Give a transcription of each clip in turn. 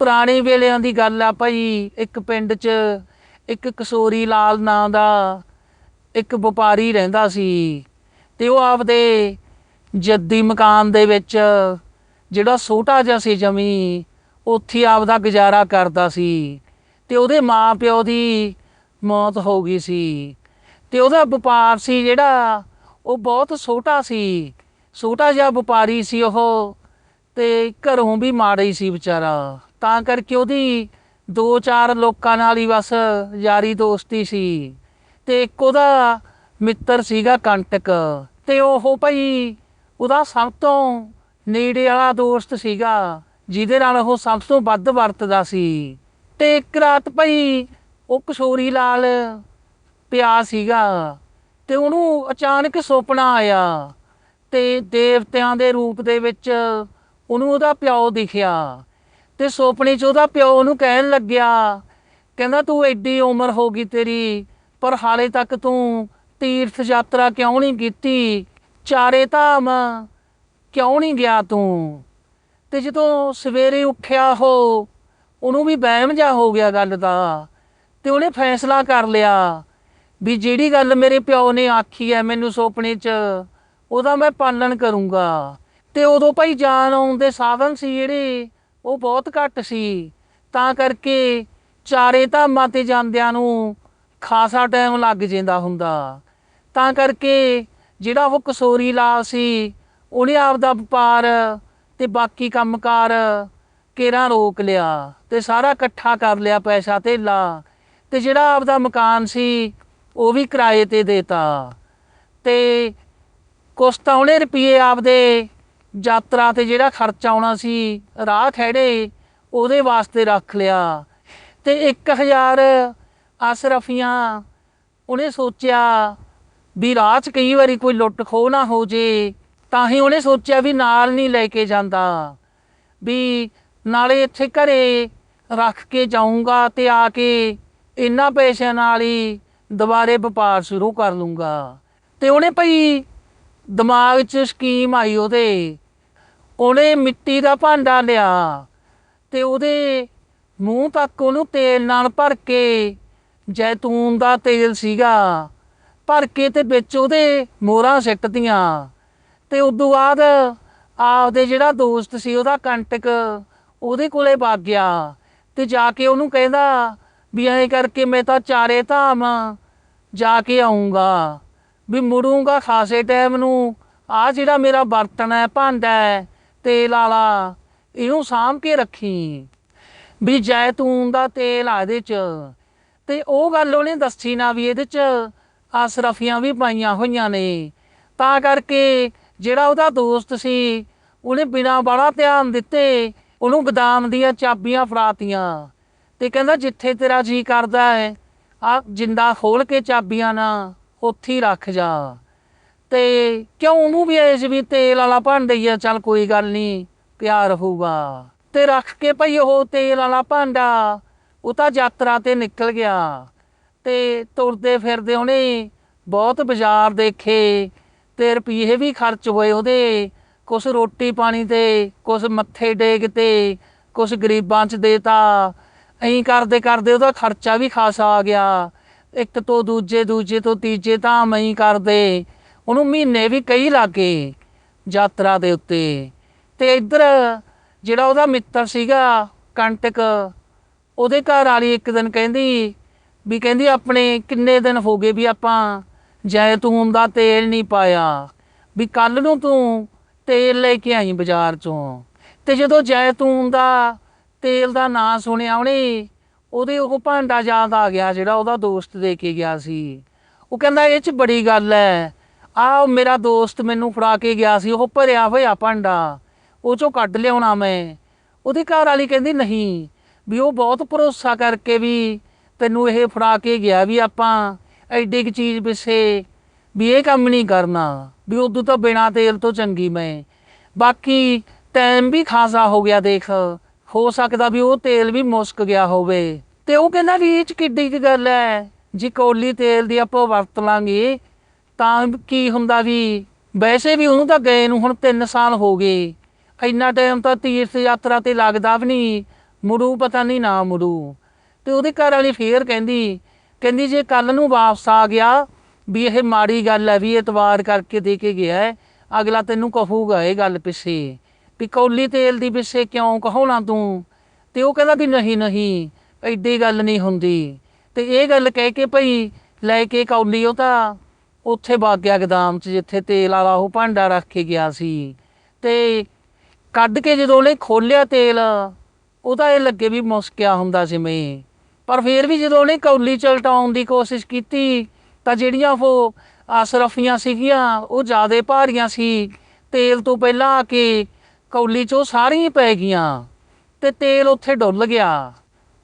ਪੁਰਾਣੇ ਵੇਲਿਆਂ ਦੀ ਗੱਲ ਆ ਭਾਈ। ਇੱਕ ਪਿੰਡ 'ਚ ਇੱਕ ਕਸੋਰੀ ਲਾਲ ਨਾਂ ਦਾ ਇੱਕ ਵਪਾਰੀ ਰਹਿੰਦਾ ਸੀ ਤੇ ਉਹ ਆਪਦੇ ਜੱਦੀ ਮਕਾਨ ਦੇ ਵਿੱਚ ਜਿਹੜਾ ਛੋਟਾ ਜਿਹਾ ਸੀ ਜਮੀ, ਉੱਥੇ ਆਪਦਾ ਗੁਜ਼ਾਰਾ ਕਰਦਾ ਸੀ ਤੇ ਉਹਦੇ ਮਾਪਿਓ ਦੀ ਮੌਤ ਹੋ ਗਈ ਸੀ ਤੇ ਉਹਦਾ ਵਪਾਰ ਸੀ ਜਿਹੜਾ ਉਹ ਬਹੁਤ ਛੋਟਾ ਸੀ। ਛੋਟਾ ਜਿਹਾ ਵਪਾਰੀ ਸੀ ਉਹ ਤੇ ਘਰੋਂ ਵੀ ਮਾੜਾ ਹੀ ਸੀ ਵਿਚਾਰਾ। ਤਾਂ ਕਰਕੇ ਉਹਦੀ ਦੋ ਚਾਰ ਲੋਕਾਂ ਨਾਲ ਹੀ ਬਸ ਯਾਰੀ ਦੋਸਤੀ ਸੀ। ਤੇ ਇੱਕ ਉਹਦਾ ਮਿੱਤਰ ਸੀਗਾ ਕੰਟਕ ਤੇ ਉਹ ਭਾਈ ਉਹਦਾ ਸਭ ਤੋਂ ਨੇੜੇ ਵਾਲਾ ਦੋਸਤ ਸੀਗਾ, ਜਿਹਦੇ ਨਾਲ ਉਹ ਸਭ ਤੋਂ ਵੱਧ ਵਰਤਦਾ ਸੀ। ਤੇ ਇੱਕ ਰਾਤ ਭਾਈ ਉਹ ਕਿਸ਼ੋਰੀ ਲਾਲ ਪਿਆ ਸੀਗਾ ਤੇ ਉਹਨੂੰ ਅਚਾਨਕ ਸੁਪਨਾ ਆਇਆ ਤੇ ਦੇਵਤਿਆਂ ਦੇ ਰੂਪ ਦੇ ਵਿੱਚ ਉਹਨੂੰ ਉਹਦਾ ਪਿਓ ਦਿਖਿਆ। ਤੇ ਸੁਪਨੇ 'ਚ ਉਹਦਾ ਪਿਓ ਉਹਨੂੰ ਕਹਿਣ ਲੱਗਿਆ, ਕਹਿੰਦਾ ਤੂੰ ਐਡੀ ਉਮਰ ਹੋ ਗਈ ਤੇਰੀ, ਪਰ ਹਾਲੇ ਤੱਕ ਤੂੰ ਤੀਰਥ ਯਾਤਰਾ ਕਿਉਂ ਨਹੀਂ ਕੀਤੀ? ਚਾਰੇ ਧਾਮ ਕਿਉਂ ਨਹੀਂ ਗਿਆ ਤੂੰ? ਤੇ ਜਦੋਂ ਸਵੇਰੇ ਉੱਠਿਆ ਹੋ ਉਹਨੂੰ ਵੀ ਵਹਿਮ ਜਾ ਹੋ ਗਿਆ ਗੱਲ ਦਾ, ਤੇ ਉਹਨੇ ਫੈਸਲਾ ਕਰ ਲਿਆ ਵੀ ਜਿਹੜੀ ਗੱਲ ਮੇਰੇ ਪਿਓ ਨੇ ਆਖੀ ਹੈ ਮੈਨੂੰ ਸੁਪਨੇ 'ਚ, ਉਹਦਾ ਮੈਂ ਪਾਲਣ ਕਰੂੰਗਾ। ਤੇ ਉਦੋਂ ਭਾਈ ਜਾਨ ਆਉਣ ਦੇ ਸਾਧਨ ਸੀ ਜਿਹੜੇ ਉਹ ਬਹੁਤ ਘੱਟ ਸੀ। ਤਾਂ ਕਰਕੇ ਚਾਰੇ ਧਾਮਾਂ ਤੇ ਜਾਂਦਿਆਂ ਨੂੰ ਖਾਸਾ ਟਾਈਮ ਲੱਗ ਜਾਂਦਾ ਹੁੰਦਾ। ਤਾਂ ਕਰਕੇ ਜਿਹੜਾ ਉਹ ਕਸੋਰੀ ਲਾਲ ਸੀ, ਉਹਨੇ ਆਪਦਾ ਵਪਾਰ ਤੇ ਬਾਕੀ ਕੰਮਕਾਰ ਕੇਰਾਂ ਰੋਕ ਲਿਆ ਤੇ ਸਾਰਾ ਇਕੱਠਾ ਕਰ ਲਿਆ ਪੈਸਾ ਧੇਲਾ ਤੇ ਜਿਹੜਾ ਆਪਦਾ ਮਕਾਨ ਸੀ, ਉਹ ਵੀ ਕਿਰਾਏ ਤੇ ਦੇਤਾ। ਤੇ ਕੁਛ ਤਾਂ ਉਹਨੇ ਰੁਪਏ ਆਪਦੇ ਯਾਤਰਾ ਤੇ ਜਿਹੜਾ ਖਰਚਾ ਆਉਣਾ ਸੀ, ਰਾਹ ਖੜੇ ਉਹਦੇ ਵਾਸਤੇ ਰੱਖ ਲਿਆ। ਤੇ 1000 ਅਸਰਫੀਆਂ ਉਹਨੇ ਸੋਚਿਆ ਵੀ ਰਾਹ 'ਚ ਕਈ ਵਾਰੀ ਕੋਈ ਲੁੱਟ ਖੋਹ ਨਾ ਹੋ ਜੇ, ਤਾਂ ਹੀ ਉਹਨੇ ਸੋਚਿਆ ਵੀ ਨਾਲ ਨਹੀਂ ਲੈ ਕੇ ਜਾਂਦਾ। ਵੀ ਨਾਲੇ ਇੱਥੇ ਘਰੇ ਰੱਖ ਕੇ ਜਾਊਂਗਾ ਤੇ ਆ ਕੇ ਇੰਨਾ ਪੈਸਿਆਂ ਨਾਲ ਹੀ ਦੁਬਾਰੇ ਵਪਾਰ ਸ਼ੁਰੂ ਕਰ ਲੂੰਗਾ। ਤੇ ਉਹਨੇ ਭਈ ਦਿਮਾਗ 'ਚ ਸਕੀਮ ਆਈ ਉਹਦੇ। ਉਹਨੇ ਮਿੱਟੀ ਦਾ ਭਾਂਡਾ ਲਿਆ ਤੇ ਉਹਦੇ ਮੂੰਹ ਤੱਕ ਉਹਨੂੰ ਤੇਲ ਨਾਲ ਭਰ ਕੇ ਜੈਤੂਨ ਦਾ ਤੇਲ ਸੀਗਾ, ਭਰ ਕੇ ਤੇ ਵਿੱਚ ਉਹਦੇ ਮੋਹਰਾਂ ਸਿੱਟਦੀਆਂ ਤੇ ਤੋਂ ਬਾਅਦ ਆਪਦੇ ਜਿਹੜਾ ਦੋਸਤ ਸੀ ਉਹਦਾ ਕੰਟਕ ਉਹਦੇ ਕੋਲੇ ਵਗ ਗਿਆ ਤੇ ਜਾ ਕੇ ਉਹਨੂੰ ਕਹਿੰਦਾ ਵੀ ਐਂ ਕਰਕੇ ਮੈਂ ਤਾਂ ਚਾਰੇ ਧਾਮ ਜਾ ਕੇ ਆਉਂਗਾ ਵੀ ਮੁੜੂੰਗਾ ਖਾਸੇ ਟਾਈਮ ਨੂੰ। ਆ ਜਿਹੜਾ ਮੇਰਾ ਬਰਤਨ ਹੈ, ਭਾਂਡਾ ਹੈ, ਤੇਲ ਵਾਲਾ, ਇਹਨੂੰ ਸਾਂਭ ਕੇ ਰੱਖੀ। ਵੀ ਜੈਤੂਨ ਦਾ ਤੇਲ ਆ ਇਹਦੇ ਚ। ਤੇ ਉਹ ਗੱਲ ਉਹਨੇ ਦੱਸੀ ਨਾ ਵੀ ਇਹਦੇ ਚ ਅਸਰਫੀਆਂ ਵੀ ਪਾਈਆਂ ਹੋਈਆਂ ਨੇ। ਤਾਂ ਕਰਕੇ ਜਿਹੜਾ ਉਹਦਾ ਦੋਸਤ ਸੀ, ਉਹਨੇ ਬਿਨਾਂ ਬੜਾ ਧਿਆਨ ਦਿੱਤੇ ਉਹਨੂੰ ਗਦਾਮ ਦੀਆਂ ਚਾਬੀਆਂ ਫੜਾਤੀਆਂ। ਤੇ ਕਹਿੰਦਾ, ਜਿੱਥੇ ਤੇਰਾ ਜੀ ਕਰਦਾ ਹੈ, ਆ ਜਿੰਦਾ ਖੋਲ ਕੇ ਚਾਬੀਆਂ ਨਾ। ਉੱਥੇ ਹੀ ਰੱਖ ਜਾ। ਤੇ ਕਿਉਂ ਉਹਨੂੰ ਵੀ ਐਸ ਵੀ ਤੇਲ ਵਾਲਾ ਭਾਂਡਾ ਹੀ ਆ, ਚੱਲ ਕੋਈ ਗੱਲ ਨਹੀਂ ਪਿਆਰ ਹੋਊਗਾ। ਤੇ ਰੱਖ ਕੇ ਭਈ ਉਹ ਤੇਲ ਵਾਲਾ ਭਾਂਡਾ, ਉਹ ਤਾਂ ਯਾਤਰਾ ਤੇ ਨਿਕਲ ਗਿਆ। ਤੇ ਤੁਰਦੇ ਫਿਰਦੇ ਉਹਨੇ ਬਹੁਤ ਬਾਜ਼ਾਰ ਦੇਖੇ, ਤੇ ਰੁਪਏ ਵੀ ਖਰਚ ਹੋਏ ਉਹਦੇ। ਕੁਛ ਰੋਟੀ ਪਾਣੀ ਤੇ, ਕੁਛ ਮੱਥੇ ਡੇਗ ਤੇ, ਕੁਛ ਗਰੀਬਾਂ 'ਚ ਦੇਤਾ। ਐਂ ਕਰਦੇ ਕਰਦੇ ਉਹਦਾ ਖਰਚਾ ਵੀ ਖਾਸਾ ਆ ਗਿਆ। ਇੱਕ ਤੋਂ ਦੂਜੇ ਦੂਜੇ ਤੋਂ ਤੀਜੇ ਤਾਂ ਐਂ ਕਰਦੇ। ਉਹਨੂੰ ਮਹੀਨੇ ਵੀ ਕਈ ਲੱਗੇ ਯਾਤਰਾ ਦੇ ਉੱਤੇ। ਤੇ ਇੱਧਰ ਜਿਹੜਾ ਉਹਦਾ ਮਿੱਤਰ ਸੀਗਾ, ਕੰਟਕ, ਉਹਦੇ ਘਰ ਵਾਲੀ ਇੱਕ ਦਿਨ ਕਹਿੰਦੀ ਵੀ ਕਹਿੰਦੀ ਆਪਣੇ ਕਿੰਨੇ ਦਿਨ ਹੋ ਗਏ ਵੀ ਆਪਾਂ ਜੈਤੂਨ ਦਾ ਤੇਲ ਨਹੀਂ ਪਾਇਆ। ਵੀ ਕੱਲ ਨੂੰ ਤੂੰ ਤੇਲ ਲੈ ਕੇ ਆਈ ਬਾਜ਼ਾਰ ਚੋਂ। ਤੇ ਜਦੋਂ ਜੈਤੂਨ ਦਾ ਤੇਲ ਦਾ ਨਾਂ ਸੁਣਿਆ ਉਹਨੇ ਉਹਦੇ ਉਹ ਭਾਂਡਾ ਯਾਦ ਆ ਗਿਆ ਜਿਹੜਾ ਉਹਦਾ ਦੋਸਤ ਦੇ ਕੇ ਗਿਆ ਸੀ। ਉਹ ਕਹਿੰਦਾ, ਇਹ ਚ ਬੜੀ ਗੱਲ ਹੈ ਆ ਮੇਰਾ ਦੋਸਤ ਮੈਨੂੰ ਫੜਾ ਕੇ ਗਿਆ ਸੀ, ਉਹ ਭਰਿਆ ਹੋਇਆ ਭਾਂਡਾ। ਉਹ ਚੋਂ ਕੱਢ ਲਿਆਉਣਾ ਮੈਂ। ਉਹਦੀ ਘਰ ਵਾਲੀ ਕਹਿੰਦੀ, ਨਹੀਂ, ਵੀ ਉਹ ਬਹੁਤ ਭਰੋਸਾ ਕਰਕੇ ਵੀ ਤੈਨੂੰ ਇਹ ਫੜਾ ਕੇ ਗਿਆ ਵੀ ਆਪਾਂ ਐਡੀ ਕੁ ਚੀਜ਼ ਪਿੱਛੇ ਵੀ ਇਹ ਕੰਮ ਨਹੀਂ ਕਰਨਾ, ਵੀ ਉਦੋਂ ਤਾਂ ਬਿਨਾ ਤੇਲ ਤੋਂ ਚੰਗੀ ਮੈਂ। ਬਾਕੀ ਟਾਈਮ ਵੀ ਖਾਸਾ ਹੋ ਗਿਆ ਦੇਖ। ਹੋ ਸਕਦਾ ਵੀ ਉਹ ਤੇਲ ਵੀ ਮੁਸਕ ਗਿਆ ਹੋਵੇ। ਤੇ ਉਹ ਕਹਿੰਦਾ ਵੀ ਇਹ ਚ ਕਿੱਡੀ ਕੁ ਗੱਲ ਹੈ ਜੇ ਕੌਲੀ ਤੇਲ ਦੀ ਆਪਾਂ ਵਰਤ ਲਾਂਗੇ, ਤਾਂ ਕੀ ਹੁੰਦਾ ਵੀ ਵੈਸੇ ਵੀ ਉਹਨੂੰ ਤਾਂ ਗਏ ਨੂੰ ਹੁਣ 3 ਸਾਲ ਹੋ ਗਏ। ਇੰਨਾ ਟਾਈਮ ਤਾਂ ਤੀਰਥ ਯਾਤਰਾ ਤੇ ਲੱਗਦਾ ਵੀ ਨਹੀਂ, ਮੁੜੂ ਪਤਾ ਨਹੀਂ ਨਾ ਮੁੜੂ। ਤੇ ਉਹਦੇ ਘਰ ਵਾਲੀ ਫੇਰ ਕਹਿੰਦੀ ਕਹਿੰਦੀ ਜੇ ਕੱਲ ਨੂੰ ਵਾਪਸ ਆ ਗਿਆ, ਵੀ ਇਹ ਮਾੜੀ ਗੱਲ ਹੈ ਵੀ ਇਤਵਾਰ ਕਰਕੇ ਦੇ ਕੇ ਗਿਆ ਹੈ ਅਗਲਾ ਤੈਨੂੰ ਕਹੂਗਾ ਇਹ ਗੱਲ ਪਿੱਛੇ। ਵੀ ਕੌਲੀ ਤੇਲ ਦੀ ਵਿਸੇ ਕਿਉਂ ਕਹੋਣਾ ਤੂੰ? ਤੇ ਉਹ ਕਹਿੰਦਾ ਵੀ ਨਹੀਂ ਨਹੀਂ, ਐਡੀ ਗੱਲ ਨਹੀਂ ਹੁੰਦੀ। ਤੇ ਇਹ ਗੱਲ ਕਹਿ ਕੇ ਭਈ ਲੈ ਕੇ ਕੌਲੀ ਉਹ ਤਾਂ ਉੱਥੇ ਵਗ ਗਿਆ ਗਦਾਮ 'ਚ ਜਿੱਥੇ ਤੇਲ ਵਾਲਾ ਉਹ ਭਾਂਡਾ ਰੱਖ ਕੇ ਗਿਆ ਸੀ। ਤੇ ਕੱਢ ਕੇ ਜਦੋਂ ਉਹਨੇ ਖੋਲਿਆ ਤੇਲ ਉਹਦਾ ਇਹ ਲੱਗੇ ਵੀ ਮੁਸਕਿਆ ਹੁੰਦਾ ਜਿਵੇਂ ਪਰ ਫਿਰ ਵੀ ਜਦੋਂ ਉਹਨੇ ਕੌਲੀ ਚਲਟਾਉਣ ਦੀ ਕੋਸ਼ਿਸ਼ ਕੀਤੀ, ਤਾਂ ਜਿਹੜੀਆਂ ਉਹ ਆਸਰਫੀਆਂ ਸੀਗੀਆਂ, ਉਹ ਜ਼ਿਆਦਾ ਭਾਰੀਆਂ ਸੀ। ਤੇਲ ਤੋਂ ਪਹਿਲਾਂ ਆ ਕੇ ਕੌਲੀ 'ਚੋਂ ਸਾਰੀਆਂ ਹੀ ਪੈ ਗਈਆਂ ਤੇ ਤੇਲ ਉੱਥੇ ਡੁੱਲ ਗਿਆ।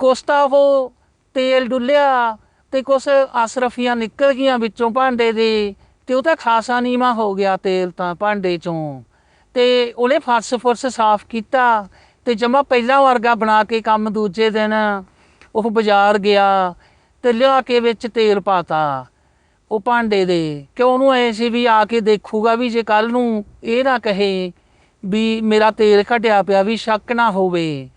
ਕੁਛ ਤਾਂ ਉਹ ਤੇਲ ਡੁੱਲਿਆ ਤੇ ਕੁਛ ਅਸਰਫੀਆਂ ਨਿਕਲ ਗਈਆਂ ਵਿੱਚੋਂ ਭਾਂਡੇ ਦੇ ਤੇ ਉਹ ਤਾਂ ਖਾਸਾ ਨੀਵਾ ਹੋ ਗਿਆ ਤੇਲ ਤਾਂ ਭਾਂਡੇ 'ਚੋਂ। ਤੇ ਉਹਨੇ ਫਰਸ਼ ਫੁਰਸ਼ ਸਾਫ਼ ਕੀਤਾ ਤੇ ਜਮਾ ਪਹਿਲਾਂ ਵਰਗਾ ਬਣਾ ਕੇ ਕੰਮ ਦੂਜੇ ਦਿਨ ਉਹ ਬਾਜ਼ਾਰ ਗਿਆ ਤੇ ਲਿਆ ਕੇ ਵਿੱਚ ਤੇਲ ਪਾਤਾ ਉਹ ਭਾਂਡੇ ਦੇ। ਕਿ ਉਹਨੂੰ ਐ ਸੀ ਵੀ ਆ ਕੇ ਦੇਖੂਗਾ ਵੀ ਜੇ ਕੱਲ ਨੂੰ ਇਹ ਨਾ ਕਹੇ ਵੀ ਮੇਰਾ ਤੇਲ ਘਟਿਆ ਪਿਆ ਵੀ ਸ਼ੱਕ ਨਾ ਹੋਵੇ।